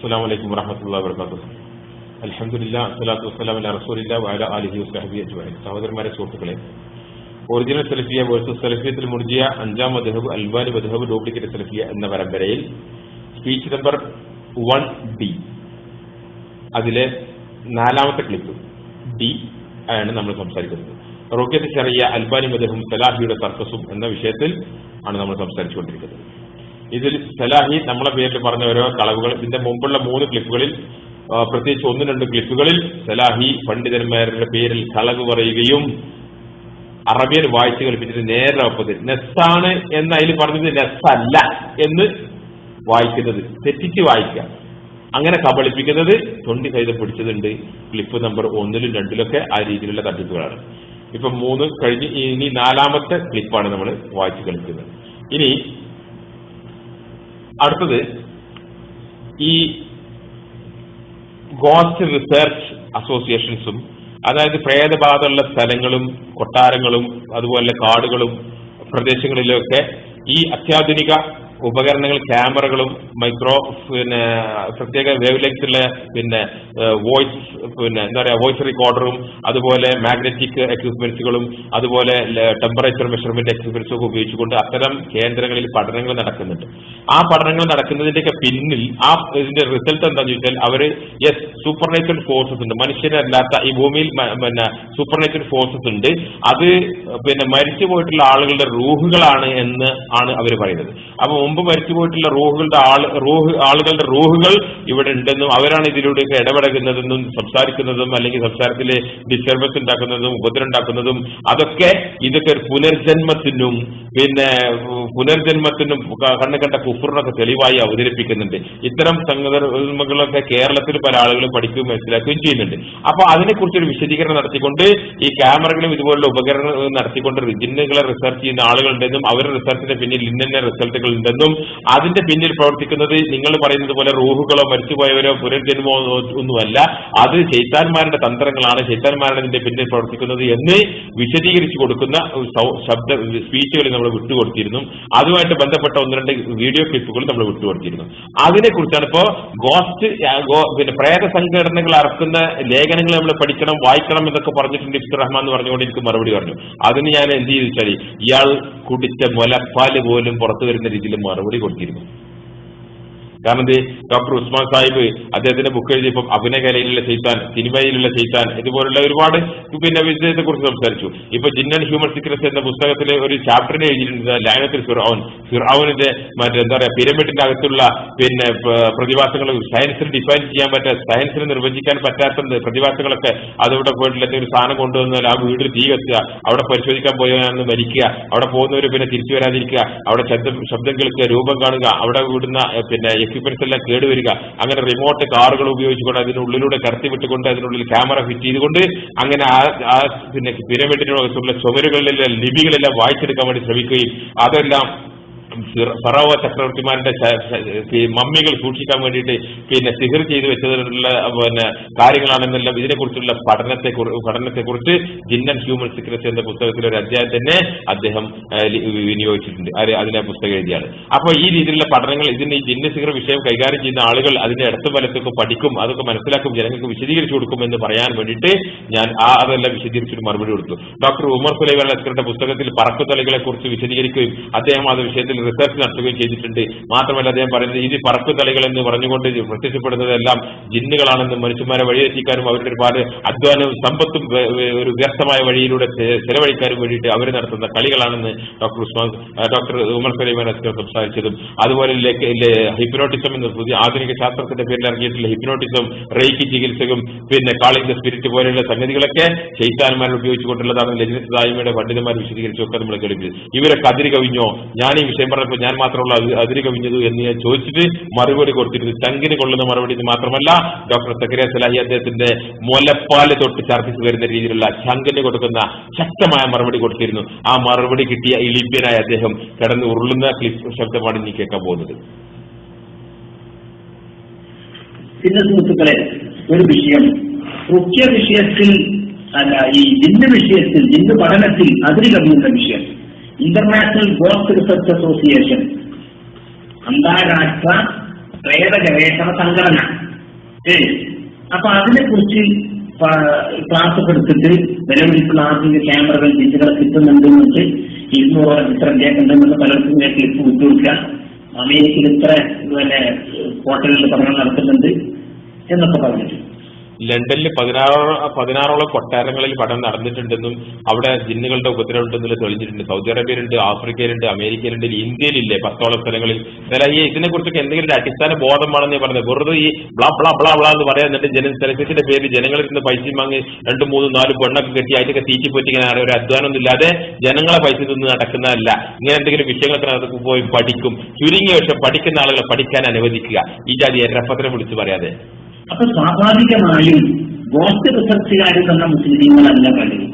അസ്സാം വലൈക്കും വറഹമത്തുള്ള വർക്കാത്തു അലഹമില്ല അസ്സലാത്തു വസ്സലാം അല്ല റസൂലില്ല വാല അലിഹി വസ്ലഹബി അജ്മായി സഹോദരന്മാരെ സുഹൃത്തുക്കളെ ഒറിജിനൽ സെലഫിയ വേഴ്സസ് സെലഫിയത്തിൽ മുർജിയ അഞ്ചാം മധുഹബ് അൽബാനി മധുഹബ് ഡ്യൂപ്ലിക്കേറ്റ് സെലഫിയ എന്ന പരമ്പരയിൽ സ്പീച്ച് നമ്പർ വൺ ഡി അതിലെ നാലാമത്തെ ക്ലിപ്പ് ഡി ആണ് നമ്മൾ സംസാരിക്കുന്നത്. റോക്കറ്റ് ചെറിയ അൽബാനി മദഹും സലാഹിയുടെ തർക്കസും എന്ന വിഷയത്തിൽ ആണ് നമ്മൾ സംസാരിച്ചുകൊണ്ടിരിക്കുന്നത്. ഇതിൽ സലാഹി നമ്മളെ പേരിൽ പറഞ്ഞ ഓരോ കളവുകൾ ഇതിന്റെ മുമ്പുള്ള മൂന്ന് ക്ലിപ്പുകളിൽ പ്രത്യേകിച്ച് ഒന്ന് രണ്ട് ക്ലിപ്പുകളിൽ സലാഹി പണ്ഡിതന്മാരുടെ പേരിൽ കളവ് പറയുകയും അറബിയൻ വായിച്ചു കളിപ്പിച്ചിട്ട് നേരെ ഒപ്പത്തിൽ നെസ്സാണ് എന്ന് അതിൽ പറഞ്ഞത് നെസ്സല്ല എന്ന് വായിക്കുന്നത് തെറ്റിച്ച് വായിക്കാം അങ്ങനെ കബളിപ്പിക്കുന്നത് തൊണ്ടി കൈത പിടിച്ചതുണ്ട്. ക്ലിപ്പ് നമ്പർ ഒന്നിലും രണ്ടിലൊക്കെ ആ രീതിയിലുള്ള തട്ടിപ്പുകളാണ്. ഇപ്പൊ മൂന്ന് കഴിഞ്ഞ് ഇനി നാലാമത്തെ ക്ലിപ്പാണ് നമ്മൾ വായിച്ചു കളിക്കുന്നത് ഇനി അടുത്തത് ഈ ഗോസ്റ്റ് റിസർച്ച് അസോസിയേഷൻസും അതായത് പ്രേതബാധയുള്ള സ്ഥലങ്ങളും കൊട്ടാരങ്ങളും അതുപോലെ കാടുകളും പ്രദേശങ്ങളിലൊക്കെ ഈ അത്യാധുനിക ഉപകരണങ്ങൾ ക്യാമറകളും മൈക്രോ പിന്നെ പ്രത്യേക വേവ് ലെങ്ത്തുള്ള പിന്നെ വോയിസ് പിന്നെ എന്താ പറയുക വോയിസ് റെക്കോർഡറും അതുപോലെ മാഗ്നറ്റിക് എക്യുപ്മെന്റ്സുകളും അതുപോലെ ടെമ്പറേച്ചർ മെഷർമെന്റ് എക്യുപ്മെന്റ്സും ഒക്കെ ഉപയോഗിച്ചുകൊണ്ട് അത്തരം കേന്ദ്രങ്ങളിൽ പഠനങ്ങൾ നടക്കുന്നുണ്ട്. ആ പഠനങ്ങൾ നടക്കുന്നതിന്റെയൊക്കെ പിന്നിൽ ആ ഇതിന്റെ റിസൾട്ട് എന്താണെന്ന് ചോദിച്ചാൽ അവർ യെസ് സൂപ്പർ നേച്ചുറൽ ഫോഴ്സസ് ഉണ്ട്. മനുഷ്യരല്ലാത്ത ഈ ഭൂമിയിൽ പിന്നെ സൂപ്പർ നേച്ചുറൽ ഫോഴ്സസ് ഉണ്ട്. അത് പിന്നെ മരിച്ചു പോയിട്ടുള്ള ആളുകളുടെ റൂഹുകളാണ് എന്ന് ആണ് അവർ പറയുന്നത്. അപ്പൊ മുമ്പ് മരിച്ചു പോയിട്ടുള്ള റൂഹുകളുടെ ആൾ റൂഹ് ആളുകളുടെ റൂഹുകൾ ഇവിടെ ഉണ്ടെന്നും അവരാണ് ഇതിലൂടെയൊക്കെ ഇടപെടകുന്നതെന്നും സംസാരിക്കുന്നതും അല്ലെങ്കിൽ സംസാരത്തിലെ ഡിസ്റ്റർബൻസ് ഉണ്ടാക്കുന്നതും ഉപദ്രവം ഉണ്ടാക്കുന്നതും അതൊക്കെ ഇതൊക്കെ ഒരു പുനർജന്മത്തിനും പിന്നെ പുനർജന്മത്തിനും കണ്ണു കണ്ട കുഫറിനൊക്കെ തെളിവായി അവതരിപ്പിക്കുന്നുണ്ട്. ഇത്തരം സംഗതികളൊക്കെ കേരളത്തിൽ പല ആളുകളും പഠിക്കുകയും മനസ്സിലാക്കുകയും ചെയ്യുന്നുണ്ട്. അപ്പൊ അതിനെക്കുറിച്ചൊരു വിശദീകരണം നടത്തിക്കൊണ്ട് ഈ ക്യാമറകളും ഇതുപോലുള്ള ഉപകരണങ്ങൾ നടത്തിക്കൊണ്ട് ജിന്നുകളെ റിസർച്ച് ചെയ്യുന്ന ആളുകളുണ്ടെന്നും അവരുടെ റിസർച്ചിന്റെ പിന്നിൽ ഇന്നെ റിസൾട്ടുകൾ ഉണ്ടെന്നും അതിന്റെ പിന്നിൽ പ്രവർത്തിക്കുന്നത് നിങ്ങൾ പറയുന്നത് പോലെ റൂഹുകളോ മരിച്ചുപോയവരോ പുനർജന്മോ ഒന്നുമല്ല. അത് ശൈത്താന്മാരുടെ തന്ത്രങ്ങളാണ്. ശൈത്താന്മാരുടെ ഇതിന്റെ പിന്നിൽ പ്രവർത്തിക്കുന്നത് എന്ന് വിശദീകരിച്ചു കൊടുക്കുന്ന ശബ്ദ സ്പീച്ചുകൾ നമ്മൾ വിട്ടുകൊടുത്തിരുന്നു. അതുമായിട്ട് ബന്ധപ്പെട്ട ഒന്ന് രണ്ട് വീഡിയോ ക്ലിപ്പുകൾ നമ്മൾ വിട്ടുകൊടുത്തിരുന്നു. അതിനെക്കുറിച്ചാണ് ഇപ്പോ ഗോസ്റ്റ് പിന്നെ പ്രേത സംഘടനകൾ അറക്കുന്ന ലേഖനങ്ങൾ നമ്മൾ പഠിക്കണം വായിക്കണം എന്നൊക്കെ പറഞ്ഞിട്ടുണ്ട് ഇഫ്തുർ റഹ്മാൻ എന്ന് പറഞ്ഞുകൊണ്ട് എനിക്ക് മറുപടി പറഞ്ഞു. അതിന് ഞാൻ എന്ത് ചെയ്തു വെച്ചാൽ ഇയാൾ കുടിച്ച മുലപ്പാൽ പോലും പുറത്തു വരുന്ന രീതിയിൽ മറുപടി കൊടുത്തിരുന്നു കാരണം എന്ത്? ഡോക്ടർ ഉസ്മാൻ സാഹിബ് അദ്ദേഹത്തിന്റെ ബുക്ക് എഴുതിയപ്പോൾ അഭിനയകലയിലുള്ള ചെയ്ത്താൻ സിനിമയിലുള്ള ചെയ്ത്താൻ ഇതുപോലുള്ള ഒരുപാട് പിന്നെ വിജയത്തെ കുറിച്ച് സംസാരിച്ചു. ഇപ്പൊ ജിന്നൻ ഹ്യൂമൻ സീക്രസ് എന്ന പുസ്തകത്തിലെ ഒരു ചാപ്റ്ററിനെ എഴുതിയിട്ടുണ്ട് ലായനത്തിൽ ഫിർഔൻ ഫിർഔനിന്റെ മറ്റേ എന്താ പറയാ പിരമിഡിന്റെ അകത്തുള്ള പിന്നെ പ്രതിഭാസങ്ങൾ സയൻസിന് ഡിഫൈൻ ചെയ്യാൻ പറ്റാത്ത സയൻസിന് നിർവചിക്കാൻ പറ്റാത്ത പ്രതിഭാസങ്ങളൊക്കെ അതവിടെ പോയിട്ടുള്ള എന്തെങ്കിലും സാധനം കൊണ്ടുവന്നാൽ ആ വീട് തീ കത്തുക അവിടെ പരിശോധിക്കാൻ പോയാന്ന് മരിക്കുക അവിടെ പോകുന്നവർ പിന്നെ തിരിച്ചു വരാതിരിക്കുക അവിടെ ശബ്ദം ശബ്ദം കേൾക്കുക രൂപം കാണുക അവിടെ വിടുന്ന പിന്നെ എക്യുപ്മെന്റ്സ് എല്ലാം കേടുവരിക. അങ്ങനെ റിമോട്ട് കാറുകൾ ഉപയോഗിച്ചുകൊണ്ട് അതിനുള്ളിലൂടെ കടത്തി വിട്ടുകൊണ്ട് അതിനുള്ളിൽ ക്യാമറ ഫിറ്റ് ചെയ്തുകൊണ്ട് അങ്ങനെ ആ പിന്നെ പിരമിഡിനുള്ള ചുമരുകളിലെ ലിപികളെല്ലാം വായിച്ചെടുക്കാൻ വേണ്ടി ശ്രമിക്കുകയും അതെല്ലാം ഫറോവ ചക്രവർത്തിമാരുടെ മമ്മികൾ സൂക്ഷിക്കാൻ വേണ്ടിയിട്ട് പിന്നെ സിഹിർ ചെയ്തു വെച്ചതിനുള്ള പിന്നെ കാര്യങ്ങളാണെന്നെല്ലാം ഇതിനെക്കുറിച്ചുള്ള പഠനത്തെ പഠനത്തെക്കുറിച്ച് ജിന്നൻ ഹ്യൂമൻ സിക്രസി എന്ന പുസ്തകത്തിലെ ഒരു അധ്യായം തന്നെ അദ്ദേഹം വിനിയോഗിച്ചിട്ടുണ്ട്. അതിനെ പുസ്തകം എഴുതിയാണ്. അപ്പോൾ ഈ രീതിയിലുള്ള പഠനങ്ങൾ ഇതിന് ഈ ജിന്ന സിഹിർ വിഷയം കൈകാര്യം ചെയ്യുന്ന ആളുകൾ അതിന്റെ അടുത്ത വലത്തൊക്കെ പഠിക്കും അതൊക്കെ മനസ്സിലാക്കും ജനങ്ങൾക്ക് വിശദീകരിച്ചു കൊടുക്കും എന്ന് പറയാൻ വേണ്ടിയിട്ട് ഞാൻ ആ അതെല്ലാം വിശദീകരിച്ചിട്ട് മറുപടി കൊടുത്തു. ഡോക്ടർ ഉമർ സുലൈമാൻ അസ്കറിന്റെ പുസ്തകത്തിൽ പറക്കുതലകളെ കുറിച്ച് വിശദീകരിക്കുകയും അദ്ദേഹം അത് വിഷയത്തിൽ റിസർച്ച് നടത്തുകയും ചെയ്തിട്ടുണ്ട്. മാത്രമല്ല അദ്ദേഹം പറയുന്നത് ഇത് പറക്കുതളികൾ എന്ന് പറഞ്ഞുകൊണ്ട് പ്രത്യക്ഷപ്പെടുന്നതെല്ലാം ജിന്നുകളാണെന്ന് മനുഷ്യന്മാരെ വഴിയെത്തിക്കാനും അവരുടെ ഒരുപാട് അധ്വാനവും സമ്പത്തും ഒരു വ്യർത്ഥമായ വഴിയിലൂടെ ചെലവഴിക്കാനും വേണ്ടിയിട്ട് അവർ നടത്തുന്ന കളികളാണെന്ന് ഡോക്ടർ ഉസ്മാൻ ഡോക്ടർ ഉമർ സലീമാൻ അസ്കർ സംസാരിച്ചതും. അതുപോലെ ഹിപ്നോട്ടിസം എന്ന പുതിയ ആധുനിക ശാസ്ത്രത്തിന്റെ പേരിൽ ഇറങ്ങിയിട്ടുള്ള ഹിപ്നോട്ടിസം റേക്കി ചികിത്സകളും പിന്നെ കാളിംഗ് സ്പിരിറ്റ് പോലെയുള്ള സംഗതികളൊക്കെ ചൈത്താന്മാരെ ഉപയോഗിച്ചുകൊണ്ടുള്ളതാണ് ലജിനസ് ദായ്മയുടെ പണ്ഡിതന്മാർ വിശദീകരിച്ചൊക്കെ നമ്മൾ കേൾപ്പിച്ചത് ഇവരെ കതിരി കവിഞ്ഞോ ഞാൻ ഈ വിഷയം പറഞ്ഞപ്പോൾ ഞാൻ മാത്രമുള്ള അതിരി കവിഞ്ഞത് എന്ന് ഞാൻ ചോദിച്ചിട്ട് മറുപടി കൊടുത്തിരുന്നു. ചങ്കിന് കൊള്ളുന്ന മറുപടി മാത്രമല്ല ഡോക്ടർ സക്കരിയ സലാഹി അദ്ദേഹത്തിന്റെ മുലപ്പാൽ തൊട്ട് ഛർദ്ദിച്ചു വരുന്ന രീതിയിലുള്ള ചങ്കിന് കൊടുക്കുന്ന ശക്തമായ മറുപടി കൊടുത്തിരുന്നു. ആ മറുപടി കിട്ടിയ ഇലിപ്യനായ അദ്ദേഹം കിടന്ന് ഉരുളുന്ന ക്ലിപ്പ് ശബ്ദമാണ് ഇനി കേൾക്കാൻ പോകുന്നത്. പിന്നെ സുഹൃത്തുക്കളെ ഒരു വിഷയം. മുഖ്യ വിഷയത്തിൽ അല്ല ഈ ജിന്ന് വിഷയത്തിൽ ജിന്ന് പഠനത്തിൽ അതിര് കവിയുന്ന വിഷയം. ഇന്റർനാഷണൽ ഗോൾഫ് റിസർച്ച് അസോസിയേഷൻ അന്താരാഷ്ട്ര പ്രേത ഗവേഷണ സംഘടന. അപ്പൊ അതിനെ കുറിച്ച് ക്ലാസ് ഒക്കെ എടുത്തിട്ട് ക്ലാസ് ആധുനിക ക്യാമറകൾ ജിന്നുകളെ കിട്ടുന്നുണ്ട് എന്നിട്ട് ഇരുന്നൂറോളം ചിത്രം കേൾക്കുന്നുണ്ടെന്ന് പലർക്കും ഞാൻ ക്ലിപ്പ് വിട്ടുകൊടുക്കുക. അമേരിക്കയിൽ ഇത്ര പിന്നെ ഹോട്ടലുകളിൽ പഠനം നടത്തുന്നുണ്ട് എന്നൊക്കെ പറഞ്ഞിട്ട്. ലണ്ടനിൽ പതിനാറോ പതിനാറോളം കൊട്ടാരങ്ങളിൽ പഠനം നടന്നിട്ടുണ്ടെന്നും അവിടെ ജിന്നുകളുടെ ഉപദ്രവം ഉണ്ടെന്നുള്ള തെളിഞ്ഞിട്ടുണ്ട്. സൗദി അറേബ്യയിലുണ്ട് ആഫ്രിക്കയിലുണ്ട് അമേരിക്കയിലുണ്ട് ഇന്ത്യയിലില്ലേ പത്തോളം സ്ഥലങ്ങളിൽ. എന്നാൽ ഈ ഇതിനെക്കുറിച്ചൊക്കെ എന്തെങ്കിലും ഒരു അടിസ്ഥാന ബോധമാണെന്ന് ഞാൻ പറഞ്ഞത്. വെറുതെ ഈ ബ്ലാ ബ്ലാ ബ്ലാ ബ്ലാ എന്ന് പറയാൻ എന്നിട്ട് ജന സെലക്ടത്തിന്റെ പേര് ജനങ്ങളിൽ നിന്ന് പൈസ വാങ്ങി രണ്ട് മൂന്ന് നാല് പെണ്ണൊക്കെ കെട്ടി അതിനൊക്കെ തീറ്റി പറ്റിങ്ങനെ ഒരു അധ്വാനമൊന്നും ഇല്ലാതെ ജനങ്ങളെ പൈസ നിന്ന് നടക്കുന്നതല്ല. ഇങ്ങനെ എന്തെങ്കിലും വിഷയങ്ങളൊക്കെ പോയി പഠിക്കും. ചുരുങ്ങിയ പക്ഷെ പഠിക്കുന്ന ആളുകളെ പഠിക്കാൻ അനുവദിക്കുക. ഈ ജാതി എന്റെ അപ്പത്തിനെ വിളിച്ചു പറയാതെ. അപ്പൊ സ്വാഭാവികമായും ഗോസ്റ്റ് റിസർച്ചുകാരിൽ തന്ന മുസ്ലിങ്ങളല്ല പലരും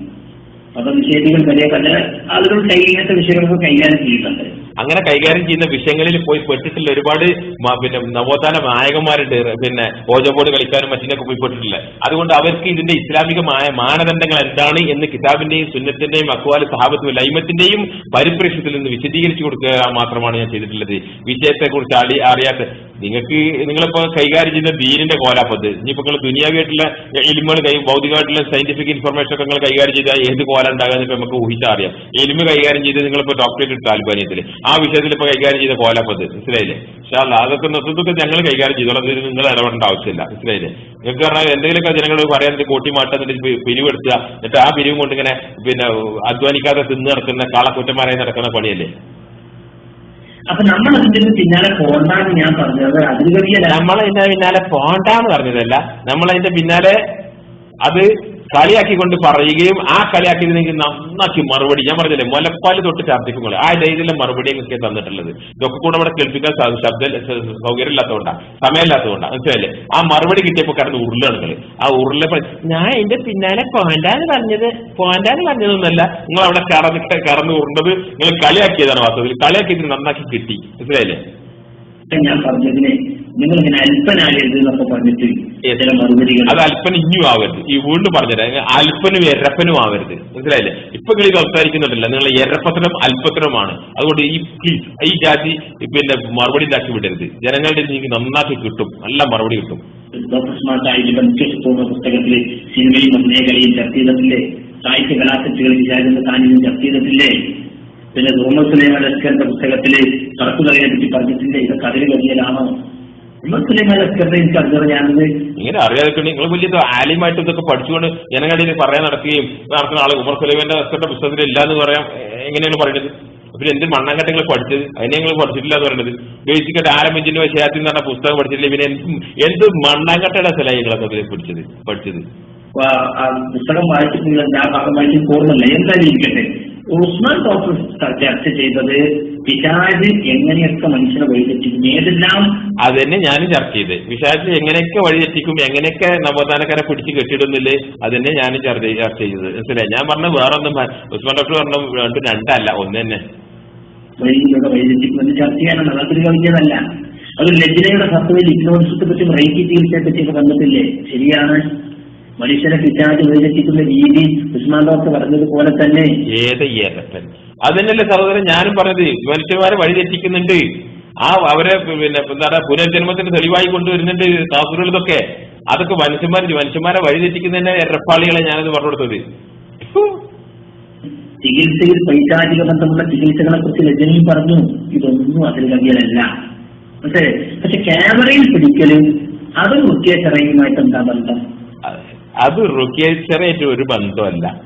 മതനിഷേധികൾ വരെ പല ആളുകൾ കൈകാര്യത്തെ വിഷയങ്ങളൊക്കെ കൈകാര്യം ചെയ്യുന്നുണ്ട്. അങ്ങനെ കൈകാര്യം ചെയ്യുന്ന വിഷയങ്ങളിൽ പോയി പെട്ടിട്ടില്ല ഒരുപാട് പിന്നെ നവോത്ഥാന നായകന്മാരുണ്ട്. പിന്നെ ഓജബോർഡ് കളിക്കാനും മറ്റിനൊക്കെ പോയി പെട്ടിട്ടില്ല അതുകൊണ്ട് അവർക്ക് ഇതിന്റെ ഇസ്ലാമികമായ മാനദണ്ഡങ്ങൾ എന്താണ് എന്ന് കിതാബിന്റെയും സുന്നത്തിന്റെയും അക്വാൽ സഹാബത്തും ലൈമത്തിന്റെയും പരിപ്രേക്ഷത്തിൽ നിന്ന് വിശദീകരിച്ചു കൊടുക്കുക മാത്രമാണ് ഞാൻ ചെയ്തിട്ടുള്ളത്. വിഷയത്തെ കുറിച്ച് അളി അറിയാത്ത നിങ്ങൾക്ക് നിങ്ങളിപ്പോ കൈകാര്യം ചെയ്യുന്ന ദീനിന്റെ കോലാപ്പത് ഇനിയിപ്പോ നിങ്ങൾ ദുനിയാവായിട്ടുള്ള എലിമുകൾ കൈ ഭൗതികമായിട്ടുള്ള സയന്റിഫിക് ഇൻഫർമേഷൻ ഒക്കെ നിങ്ങൾ കൈകാര്യം ചെയ്താൽ ഏത് കോല ഉണ്ടാകാന്ന് നമുക്ക് ഊഹിച്ചാൽ അറിയാം. ഇലിമ് കൈകാര്യം ചെയ്ത് നിങ്ങളിപ്പോ ഡോക്ടറേറ്റ് എടുത്ത ആ വിഷയത്തിൽ ഇപ്പൊ കൈകാര്യം ചെയ്ത കോലപ്പത് മനസ്സിലായില്ലേ പക്ഷേ അല്ല അതൊക്കെ നിർത്തുന്നൊക്കെ ഞങ്ങൾ കൈകാര്യം ചെയ്തോളാം. അതിന് നിങ്ങൾ ഇടപെടേണ്ട ആവശ്യമില്ല മനസ്സിലായില്ലേ നിങ്ങൾക്ക് പറഞ്ഞാൽ എന്തെങ്കിലുമൊക്കെ ജനങ്ങൾ പറയാൻ കൂട്ടി മാട്ടുന്നിട്ട് പിരിവെടുത്തുക. എന്നിട്ട് ആ പിരിവ് കൊണ്ട് ഇങ്ങനെ പിന്നെ അധ്വാനിക്കാതെ തിന്ന് നടക്കുന്ന കാളക്കുറ്റന്മാരായി നടക്കുന്ന പണിയല്ലേ? അപ്പൊ നമ്മൾ അതിന്റെ പിന്നാലെ പോണ്ടാന്ന് ഞാൻ പറഞ്ഞത്. അതിൽ അതിന്റെ പിന്നാലെ പോണ്ടാന്ന് പറഞ്ഞതല്ല. നമ്മൾ അതിന്റെ പിന്നാലെ അത് കളിയാക്കിക്കൊണ്ട് പറയുകയും ആ കളിയാക്കിയതിനെങ്കിൽ നന്നാക്കി മറുപടി. ഞാൻ പറഞ്ഞില്ലേ മുലപ്പാൽ തൊട്ട് ചാർത്തിക്കുമ്പോൾ ആ രീതിയിലെ മറുപടി നിങ്ങൾക്ക് തന്നിട്ടുള്ളത്. ഇതൊക്കെ കൂടെ ഇവിടെ കേൾപ്പിക്കാൻ ശബ്ദ സൗകര്യം ഇല്ലാത്തതുകൊണ്ടാണ് സമയമില്ലാത്തതുകൊണ്ടാണ് മനസ്സിലല്ലേ ആ മറുപടി കിട്ടിയപ്പോൾ കിടന്ന് ഉരുളാണ് ആ ഉരുള ഞാൻ എന്റെ പിന്നാലെ പോണ്ടാന്ന് പറഞ്ഞത്. പോണ്ടാന്ന് പറഞ്ഞതൊന്നല്ല നിങ്ങൾ അവിടെ കടന്ന് കടന്ന് ഉരുണ്ടത്. നിങ്ങൾ കളിയാക്കിയതാണ് വാസ്തവത്തിൽ. കളിയാക്കിയത് നന്നാക്കി കിട്ടി. മനസ്സിലായില്ലേ? ഞാൻ പറഞ്ഞതിനെ നിങ്ങൾ ഇങ്ങനെ അല്പനാകരുത് എന്നൊക്കെ പറഞ്ഞിട്ട് ചില മറുപടികൾ അത് അല്പന ഇനിയും ആവരുത്. ഈ വീണ്ടും പറഞ്ഞത് അല്പനും എരപ്പനും ആവരുത്. മനസ്സിലായില്ലേ? ഇപ്പൊ നിങ്ങൾ സംസാരിക്കുന്നുണ്ടല്ലോ. നിങ്ങൾ എരപ്പത്തിനും അല്പത്തിനുമാണ്. അതുകൊണ്ട് ഈ പ്ലീസ് ഈ ജാതി പിന്നെ മറുപടി ഉണ്ടാക്കി വിടരുത്. ജനങ്ങളുടെ നിങ്ങൾക്ക് നന്നാക്കി കിട്ടും. നല്ല മറുപടി കിട്ടും. ഡോക്ടർ സ്മാർട്ട് ആയിട്ടുള്ള മുഖ്യസൂക്ഷ്മ പുസ്തകത്തിൽ സിനിമയും മേഖലയും ചർച്ച ചെയ്തിട്ടില്ലേ സാഹിത്യ കലാസക്തികളിൽ വിചാരിക്കുന്ന ചർച്ച പിന്നെ സുലൈമാൻ ലസ്കറിന്റെ പുസ്തകത്തിലെ കറുപ്പുകളെ പറ്റി പറഞ്ഞിട്ടില്ല ഇതൊക്കെ അതിന് വലിയതാണോ ലസ്കറിന്റെ എനിക്ക് ഇങ്ങനെ അറിയാതെ നിങ്ങൾ വലിയ ആലിമായിട്ട് ഇതൊക്കെ പഠിച്ചുകൊണ്ട് ജനങ്ങളുടെ പറയാൻ നടക്കുകയും നടക്കുന്ന ആൾ ഉമർ സുലൈമാന്റെ അസ്കറിന്റെ പുസ്തകത്തിൽ ഇല്ല എന്ന് പറയാം എങ്ങനെയാണ് പറയുന്നത്? പിന്നെ എന്ത് മണ്ണാങ്കട്ടങ്ങൾ പഠിച്ചത്? അതിനെ നിങ്ങൾ പഠിച്ചിട്ടില്ല എന്ന് പറയുന്നത്. ബേസിക്കായിട്ട് ആരംഭിച്ചിന്റെ വിഷയത്തിൽ നിന്ന് പുസ്തകം പഠിച്ചിട്ടില്ല? പിന്നെ എന്ത് മണ്ണാങ്കട്ടയുടെ സ്ഥലങ്ങളൊക്കെ അതിൽ പഠിച്ചത് പഠിച്ചത്. പുസ്തകം വായിച്ചിട്ടില്ല ആ ഭാഗം വായിച്ചിട്ട് ഓർമ്മല്ല എന്തായാലും ഇരിക്കട്ടെ. ഉസ്മാൻ ഡോക്ടർ ചർച്ച ചെയ്തത് പിശാജ് എങ്ങനെയൊക്കെ മനുഷ്യനെ വഴിതെറ്റിക്കും ഏതെല്ലാം? അത് തന്നെ ഞാനും ചർച്ച ചെയ്ത് പിശാജ് എങ്ങനെയൊക്കെ വഴിതെറ്റിക്കും എങ്ങനെയൊക്കെ നവോത്ഥാനക്കാരെ പിടിച്ച് കെട്ടിടുന്നില്ലേ അത് തന്നെ ഞാനും ചർച്ച ചെയ്ത് ചർച്ച ചെയ്തത്. മനസ്സിലായി? ഞാൻ പറഞ്ഞ വേറൊന്നും ഒന്നും ഉസ്മാൻ ഡോക്ടർ പറഞ്ഞ രണ്ടും രണ്ടല്ല ഒന്ന് തന്നെ. വഴിയിലൂടെ വഴിതെറ്റിക്കുമെന്ന് ചർച്ച ചെയ്യാനാണ്. അതൊരു കവിഞ്ഞതല്ല അത് ലജ്ജനയുടെ സത്വയിൽ ഇഗ്നോൺസത്തെ പറ്റി റൈറ്റ് ചികിത്സയെ പറ്റിയൊക്കെ കണ്ടിട്ടില്ലേ? ശരിയാണ്. മനുഷ്യനെ കിട്ടാതെ വഴിതെറ്റിക്കുന്ന രീതി ഉസ്മാൻ ഡോക്ടർ പറഞ്ഞതുപോലെ തന്നെ. ഏത് ഏതപ്പൻ? അതന്നെയല്ലേ തന്നെയല്ലേ സഹോദരൻ ഞാനും പറഞ്ഞത് മനുഷ്യന്മാരെ വഴിതെറ്റിക്കുന്നുണ്ട്. ആ അവരെ പിന്നെ എന്താണ് പുനർജന്മത്തിന്റെ തെളിവായി കൊണ്ടുവരുന്നുണ്ട് കാസുകൾ ഇതൊക്കെ അതൊക്കെ മനുഷ്യന്മാർ മനുഷ്യന്മാരെ വഴിതെറ്റിക്കുന്നതിന്റെ എറപ്പാളികളെ ഞാനത് പറഞ്ഞു കൊടുത്തത്. ചികിത്സയിൽ പൈശാചിക ബന്ധമുള്ള ചികിത്സകളെ കുറിച്ച് രജനി പറഞ്ഞു. ഇതൊന്നും അതിൽ കവിയലല്ല. പക്ഷേ പക്ഷെ ക്യാമറയിൽ പിടിക്കലും അതും മുഖ്യചറയുമായിട്ട് എന്താ ബന്ധം? അത് റുക്കിയത് ചെറിയായിട്ട് ഒരു ബന്ധമല്ല.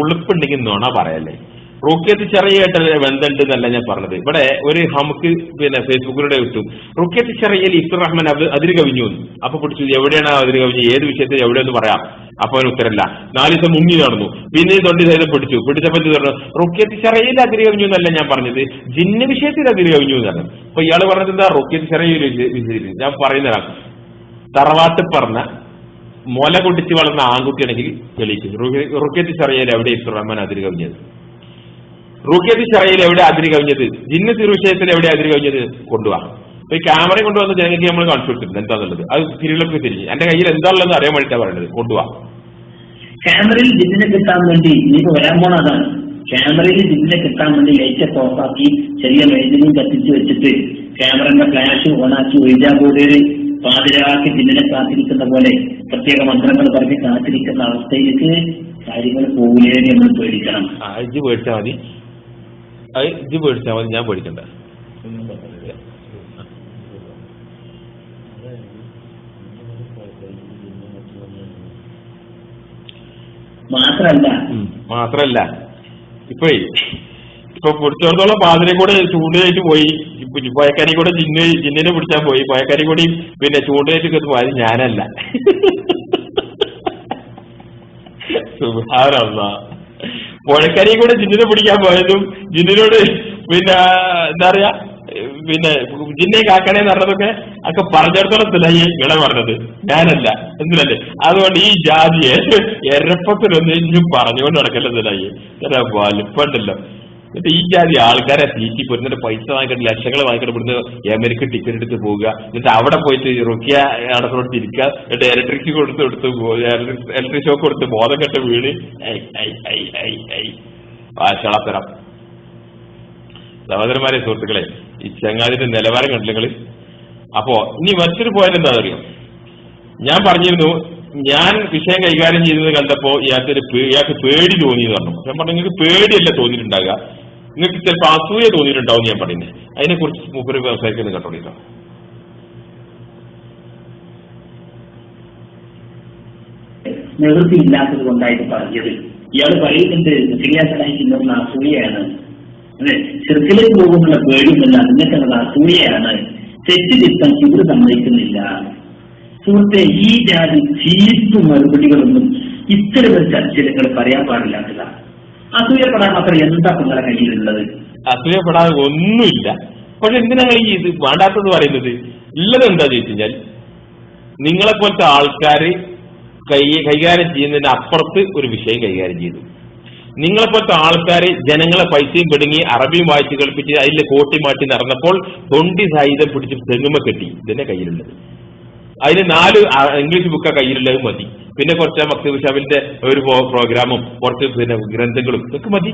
ഉളുപ്പുണ്ടെങ്കിൽ നുണ പറയല്ലേ. റുക്കിയത്ത് ചെറിയായിട്ട് ബന്ധമുണ്ട് എന്നല്ല ഞാൻ പറഞ്ഞത്. ഇവിടെ ഒരു നമുക്ക് പിന്നെ ഫേസ്ബുക്കിലൂടെ കിട്ടും. റുക്കിയത്ത് ചെറിയ ഇഫ്തുർ റഹ്മാൻ അത് അതിര് കവിഞ്ഞു. അപ്പൊ പിടിച്ചു എവിടെയാണ് അതിര് കവിഞ്ഞു? ഏത് വിഷയത്തിൽ എവിടെയെന്ന് പറയാം. അപ്പൊ അവന് ഉത്തരല്ല നാല് ദിവസം മുങ്ങി നടന്നു. പിന്നെ തൊണ്ടി സൈതം പിടിച്ചു. പിടിച്ചപ്പോൾ പറഞ്ഞു? റുക്കിയത്ത് ചെറിയയിൽ അതിര് കവിഞ്ഞു എന്നല്ല ഞാൻ പറഞ്ഞത്. ജിന്ന വിഷയത്തിൽ അതിര് കവിഞ്ഞു എന്നാണ്. അപ്പൊ ഇയാൾ പറഞ്ഞത് എന്താ? റുക്കിയത്ത് ചെറിയ ഞാൻ പറയുന്നതാണ്. തറവാട്ട് പറഞ്ഞ മുല കൊടിച്ച് വളർന്ന ആൺകുട്ടിയാണെങ്കിൽ തെളിയിക്കും റുക്കിയത്ത് ചെറിയയിൽ എവിടെ ഇസ്ലു റഹ്മാൻ അതിര് കവിഞ്ഞത് റുക്കിയത്ത് ചെറിയയിൽ എവിടെ അതിര് കവിഞ്ഞത് ജിന്ന വിഷയത്തിൽ എവിടെ അതിര് കവിഞ്ഞത് കൊണ്ടുപോകാം അപ്പൊ ഈ ക്യാമറ കൊണ്ടുവന്ന് ജനങ്ങൾക്ക് നമ്മൾ കാണിച്ചു കൊടുത്തിട്ടുണ്ട്. എന്താന്നുള്ളത്? അത് തിരികളൊക്കെ തിരിഞ്ഞ്. എന്റെ കയ്യിൽ എന്താണുള്ളത് അറിയാൻ വേണ്ടിയിട്ടാണ് പറയുന്നത് കൊണ്ടുപോകാം. ക്യാമറയിൽ ജിന്നിനെ കിട്ടാൻ വേണ്ടി ഇനിയിപ്പോ വരാൻ പോണ അതാണ് ക്യാമറയിൽ ജിന്നിനെ കിട്ടാൻ വേണ്ടി ലൈറ്റൊക്കെ ഓഫാക്കി ചെറിയ ലൈറ്റിനും കത്തിച്ച് വെച്ചിട്ട് ക്യാമറന്റെ ഫ്ലാഷ് ഓണാക്കി ഒഴിഞ്ഞാ ബോർഡിൽ പാതിരാക്കി ജിന്നിനെ കാത്തിരിക്കുന്ന പോലെ പ്രത്യേക മന്ത്രങ്ങൾ പറഞ്ഞ് കാത്തിരിക്കുന്ന അവസ്ഥയിലേക്ക് കാര്യങ്ങൾ പോകില്ലേ നമ്മൾ പേടിക്കണം. പേടിച്ചാൽ മതി. പേടിച്ചാൽ മതി ഞാൻ പേടിക്കണ്ട. മാത്രല്ല. മാത്രല്ല. ഇപ്പേ ഇപ്പൊ പിടിച്ചിടത്തോളം പാതിരെ കൂടെ ചൂണ്ടയായിട്ട് പോയി. പോയക്കാരി കൂടെ ജിന്ന് ജിന്നിനെ പിടിച്ചാൽ പോയി. പോയക്കാരി കൂടി പിന്നെ ചൂണ്ടയായിട്ട് പോയത് ഞാനല്ല. സുഹാരല്ല പുഴക്കരി കൂടെ ജിന്നിനെ പിടിക്കാൻ പോയതും ജിന്നിനോട് പിന്നെ എന്താ പറയാ പിന്നെ ജിന്നെ കാക്കണേന്ന് പറഞ്ഞതൊക്കെ ഒക്കെ പറഞ്ഞിടത്തോളം ഈ പറഞ്ഞത്. ഞാനല്ല. എന്തിനല്ലേ അതുകൊണ്ട് ഈ ജാതിയെ എരപ്പത്തിലൊന്നും പറഞ്ഞുകൊണ്ട് നടക്കല്ല സ്ഥലമായി വലിപ്പമുണ്ടല്ലോ. എന്നിട്ട് ഈ ജാതി ആൾക്കാരെ തീറ്റി പോരുന്നിട്ട് പൈസ വാങ്ങിയിട്ട് ലക്ഷങ്ങൾ വാങ്ങിയിട്ട് ഇവിടുന്ന് അമേരിക്ക ടിക്കറ്റ് എടുത്ത് പോവുക. എന്നിട്ട് അവിടെ പോയിട്ട് റുക്കിയ അടത്തോട് തിരിക്കുക എന്നിട്ട് ഇലക്ട്രിക് കൊടുത്ത് എടുത്ത് ഇലക്ട്രിക് ഷോക്ക് കൊടുത്ത് ബോധം കെട്ട് വീണ്. ഐ ഐ ഐ ഐ ഐ. വാശളത്തരം സഹോദരന്മാരെ സുഹൃത്തുക്കളെ ഈ ചങ്ങാതിന്റെ നിലവാരം കണ്ടില്ലെങ്കിൽ അപ്പോ ഇനി മറ്റൊരു പോയിന്റ് എന്താ അറിയോ? ഞാൻ പറഞ്ഞിരുന്നു ഞാൻ വിഷയം കൈകാര്യം ചെയ്തത് കണ്ടപ്പോ ഇയാൾക്ക് ഒരു ഇയാൾക്ക് പേടി തോന്നി എന്ന് പറഞ്ഞു. ഞാൻ പറഞ്ഞു നിങ്ങൾക്ക് പേടിയല്ല തോന്നിയിട്ടുണ്ടാകുക നിങ്ങൾക്ക് ചിലപ്പോൾ അസൂയ തോന്നിയിട്ടുണ്ടാവും ഞാൻ പറയുന്നത് അതിനെ കുറിച്ച് മുപ്പര് സംസാരിക്കുന്നത് കണ്ടോ നിവൃത്തി ഇല്ലാത്തത് കൊണ്ടായിട്ട് പറഞ്ഞത്. ഇയാൾ പറയുന്നുണ്ട് ക്രിയാസനായിരിക്കുന്ന അസൂയയാണ്. അല്ലെ? ചെറുക്കിലേക്ക് പോകുന്നുള്ള പേടിയൊന്നുമില്ല അതിനൊക്കെയുള്ള അസൂയയാണ് തെറ്റ് തിരുത്താൻ ഇവർ സമ്മതിക്കുന്നില്ല. സുഹൃത്തെ ഈ ജാതി ചീപ്പ് മറുപടികളൊന്നും ഇത്തരം ചർച്ചകൾ പറയാൻ പാടില്ലാത്തതാണ് അസൂയപ്പെടാൻ മാത്രം എന്താ നിങ്ങളുടെ കയ്യിലുള്ളത്? അസൂയപ്പെടാതെ ഒന്നുമില്ല. പക്ഷെ എന്തിനാണ് ഈ ഇത് വേണ്ടാത്തത് പറയുന്നത്? ഉള്ളത് എന്താ ചോദിച്ചു കഴിഞ്ഞാൽ നിങ്ങളെ പോലത്തെ ആൾക്കാര് കൈ കൈകാര്യം ചെയ്യുന്നതിന് അപ്പുറത്ത് ഒരു വിഷയം കൈകാര്യം ചെയ്തു. നിങ്ങളെ പോലത്തെ ആൾക്കാര് ജനങ്ങളെ പൈസയും പിടുങ്ങി അറബിയും വായിച്ച് കളിപ്പിച്ച് അതിൽ കോട്ടി മാറ്റി നടന്നപ്പോൾ തൊണ്ടി സായുധം പിടിച്ച് തെങ്ങുമ കെട്ടി ഇതിന്റെ കയ്യിലുള്ളത്. അതിന് നാല് ഇംഗ്ലീഷ് ബുക്ക് കയ്യിലുള്ളത് മതി. പിന്നെ കുറച്ച് മക്തബ് ഷാബിന്റെ ഒരു പ്രോ- പ്രോഗ്രാമും കുറച്ച് പിന്നെ ഗ്രന്ഥങ്ങളും ഇതൊക്കെ മതി.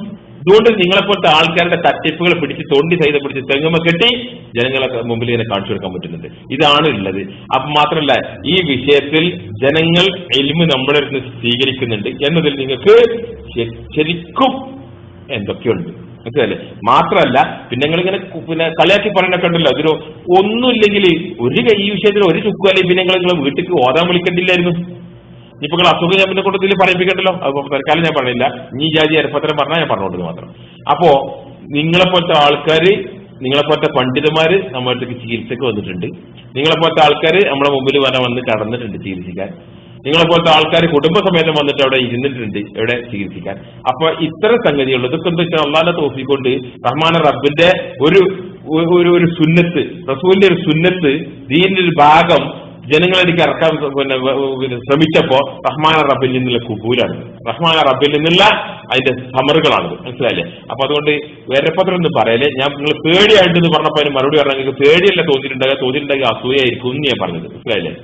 ഇതുകൊണ്ട് നിങ്ങളെപ്പോലത്തെ ആൾക്കാരുടെ തട്ടിപ്പുകൾ പിടിച്ച് തൊണ്ടി സഹിതം പിടിച്ച് തെങ്ങുമ കെട്ടി ജനങ്ങളെ മുമ്പിൽ ഇങ്ങനെ കാണിച്ചു കൊടുക്കാൻ പറ്റുന്നുണ്ട്. ഇതാണ് ഉള്ളത്. അപ്പൊ മാത്രമല്ല ഈ വിഷയത്തിൽ ജനങ്ങൾ എലിമ് നമ്മുടെ അടുത്ത് സ്വീകരിക്കുന്നുണ്ട് എന്നതിൽ നിങ്ങൾക്ക് ശരിക്കും എന്തൊക്കെയുണ്ട്? മനസ്സിലല്ലേ മാത്രമല്ല പിന്നെ നിങ്ങൾ ഇങ്ങനെ പിന്നെ കളിയാക്കി പറയണൊക്കെ ഉണ്ടല്ലോ ഒന്നും ഒന്നുമില്ലെങ്കിൽ ഒരു ഈ വിഷയത്തിൽ ഒരു ചുക്കുമല്ലേ പിന്നെ നിങ്ങൾ നിങ്ങൾ വീട്ടിലേക്ക് ഓതാൻ വിളിക്കണ്ടില്ലായിരുന്നു. ഇപ്പൊ നിങ്ങൾ അസുഖം ഞാൻ പിന്നെ കൂട്ടത്തിൽ പറയിപ്പിക്കണ്ടല്ലോ? അത് തൽക്കാലം ഞാൻ പറഞ്ഞില്ല. നീ ജാതി അരപ്പത്തരം പറഞ്ഞാൽ ഞാൻ പറഞ്ഞുകൊണ്ടത് മാത്രം. അപ്പോ നിങ്ങളെപ്പോലത്തെ ആൾക്കാര് നിങ്ങളെപ്പോലത്തെ പണ്ഡിതന്മാര് നമ്മുടെ അടുത്തേക്ക് ചികിത്സക്ക് വന്നിട്ടുണ്ട്. നിങ്ങളെപ്പോലത്തെ ആൾക്കാർ നമ്മുടെ മുമ്പിൽ വരെ വന്ന് കടന്നിട്ടുണ്ട് ചികിത്സിക്കാൻ. നിങ്ങളെപ്പോലത്തെ ആൾക്കാർ കുടുംബസമേതം വന്നിട്ട് അവിടെ ഇരുന്നിട്ടുണ്ട് ഇവിടെ ചികിത്സിക്കാൻ. അപ്പൊ ഇത്തരം സംഗതികൾ ഇതൊക്കെ എന്താ വെച്ചാൽ അള്ളാന്റെ തോഫിക്കൊണ്ട്. റഹ്മാൻ റബ്ബിന്റെ ഒരു ഒരു- ഒരു സുന്നത്ത് റസൂലിന്റെ ഒരു സുന്നത്ത് ദീനിന്റെ ഒരു ഭാഗം ജനങ്ങളിലേക്ക് ഇറക്കാൻ പിന്നെ ശ്രമിച്ചപ്പോ റഹ്മാൻ റബ്ബിൽ നിന്നുള്ള കുബൂലാണ്. റഹ്മാൻ റബ്ബിൽ നിന്നുള്ള അതിന്റെ സമറുകളാണ്. മനസ്സിലായില്ലേ? അപ്പൊ അതുകൊണ്ട് വേറെപ്പത്രം ഒന്നും പറയല്ലേ? ഞാൻ നിങ്ങൾ പേടിയായിട്ടെന്ന് പറഞ്ഞപ്പോ അതിന് മറുപടി പറഞ്ഞാൽ നിങ്ങൾക്ക് പേടിയല്ല തോന്നിയിട്ടുണ്ടാകുക തോന്നിയിട്ടുണ്ടെങ്കിൽ അസൂയായിരിക്കും എന്ന് ഞാൻ പറഞ്ഞത്. മനസ്സിലായില്ലേ?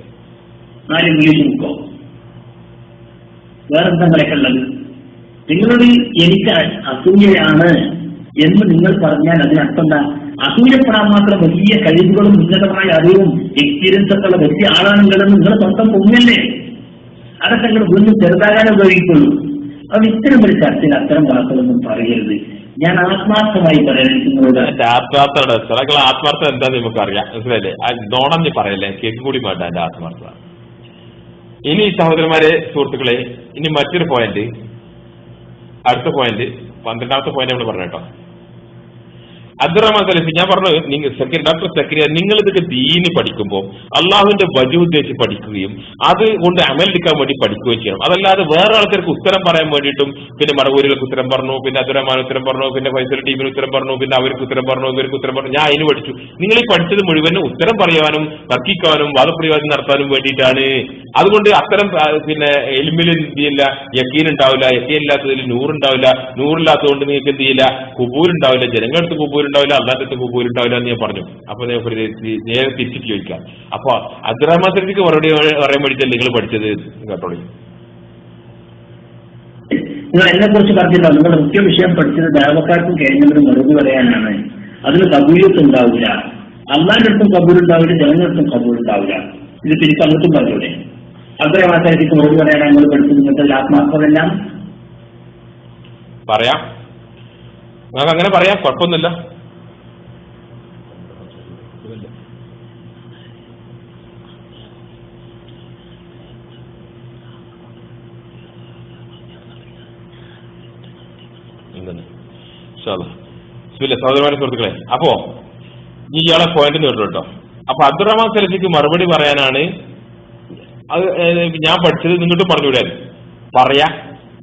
വേറെന്താ നിങ്ങളൊക്കെ ഉള്ളത്? നിങ്ങളോട് എനിക്ക് അസൂയയാണ് എന്ന് നിങ്ങൾ പറഞ്ഞാൽ അതിനർത്ഥം എന്താ? അസൂയപ്പെടാൻ മാത്രം വലിയ കഴിവുകളും ഉന്നതമായ അറിവും എക്സ്പീരിയൻസ് ഒക്കെ ഉള്ള വലിയ ആളാണ് നിങ്ങളെന്ന് നിങ്ങൾ സ്വന്തം പൊങ്ങല്ലേ? അതൊക്കെ നിങ്ങൾ വീണ്ടും ചെറുതാകാൻ ഉപയോഗിക്കുള്ളൂ. അത് ഇത്തരം ഒരു ചർച്ചയിൽ അത്തരം വാക്കുകളൊന്നും പറയരുത്. ഞാൻ ആത്മാർത്ഥമായി പറയാൻ നിങ്ങളോട് ആത്മാർത്ഥം എന്താ നമുക്ക് അറിയാം മനസ്സിലല്ലേ നോണം പറയല്ലേ? കേക്ക് കൂടി വേണ്ട എന്റെ ആത്മാർത്ഥത. ഇനി സഹോദരന്മാരെ സുഹൃത്തുക്കളെ ഇനി മറ്റൊരു പോയിന്റ് അടുത്ത പോയിന്റ് പന്ത്രണ്ടാമത്തെ പോയിന്റ് നമ്മൾ പറഞ്ഞേട്ടോ അബ്ദുറഹ്മാൻ ഞാൻ പറഞ്ഞു നിങ്ങൾ ഡോക്ടർ സക്രിയ നിങ്ങൾ ഇതൊക്കെ ദീന് പഠിക്കുമ്പോൾ അള്ളാഹുവിന്റെ വജു ഉദ്ദേശിച്ച് പഠിക്കുകയും അത് കൊണ്ട് അമലെടുക്കാൻ വേണ്ടി പഠിക്കുകയും ചെയ്യണം. അതല്ലാതെ വേറെ ആൾക്കാർക്ക് ഉത്തരം പറയാൻ വേണ്ടിയിട്ടും പിന്നെ മടവൂരികൾക്ക് ഉത്തരം പറഞ്ഞു പിന്നെ അബ്ദുറഹ്മാൻ ഉത്തരം പറഞ്ഞു പിന്നെ ഫൈസൽ ടീമിന് ഉത്തരം പറഞ്ഞു പിന്നെ അവർക്ക് ഉത്തരം പറഞ്ഞു ഇവർക്ക് ഉത്തരം പറഞ്ഞു. ഞാൻ അതിന് പഠിച്ചു. നിങ്ങൾ ഈ പഠിച്ചത് മുഴുവനും ഉത്തരം പറയാനും തർക്കിക്കാനും വാദപ്രതിവാദം നടത്താനും വേണ്ടിയിട്ടാണ്. അതുകൊണ്ട് അത്തരം പിന്നെ എലിമിൽ എന്ത് ചെയ്യില്ല യക്കീൻ ഉണ്ടാവില്ല യക്കീൻ ഇല്ലാത്തതിൽ നൂറുണ്ടാവില്ല നൂറില്ലാത്തതുകൊണ്ട് നിങ്ങൾക്ക് എന്ത് ചെയ്യില്ല കുബൂരുണ്ടാവില്ല ജനങ്ങളുടെ കുബൂരുണ്ടാവില്ല അല്ലാത്ത അടുത്ത് കുബൂരുണ്ടാവില്ല എന്ന് ഞാൻ പറഞ്ഞു. അപ്പൊ നേരെ തിരിച്ചിട്ട് ചോദിക്കാം. അപ്പൊ അബ്ദുറഹ്മാൻ മറുപടി പറയാൻ വേണ്ടിയിട്ടല്ലേ നിങ്ങൾ പഠിച്ചത് കേട്ടോളി. നിങ്ങൾ എന്നെ കുറിച്ച് പറഞ്ഞില്ല. നിങ്ങൾ മുഖ്യ വിഷയം പഠിച്ചത് ദേവക്കാർക്കും കേരളത്തിനും മറുപടി പറയാനാണ്. അതിന് കബൂലിയത്ത് ഉണ്ടാവില്ല. അള്ളാന്റെ അടുത്തും കബൂൽ ഉണ്ടാവില്ല ജനങ്ങളുടെ അടുത്തും കബൂൽ ഉണ്ടാവില്ല. ഇത് തിരിച്ച് അങ്ങോട്ടും പറഞ്ഞൂടെ? മാസമായിട്ട് മറുപടി പറയാനാണ് നിങ്ങൾ പഠിച്ചത്. നിങ്ങൾക്ക് ആത്മാർത്ഥമെല്ലാം പറയാം. അങ്ങനെ പറയാം. കുഴപ്പമൊന്നുമില്ല ഇങ്ങനെ. ഇൻഷാ സഹോദരമാരെ സുഹൃത്തുക്കളെ. അപ്പോ ഇയാളെ പോയിന്റ് കേട്ടോ കേട്ടോ. അപ്പൊ അബ്ദുറഹ്മാൻ സലഫിക്ക് മറുപടി പറയാനാണ് അത് ഞാൻ പഠിച്ചത് നിങ്ങോട്ട് പറഞ്ഞുവിടാൻ പറയാ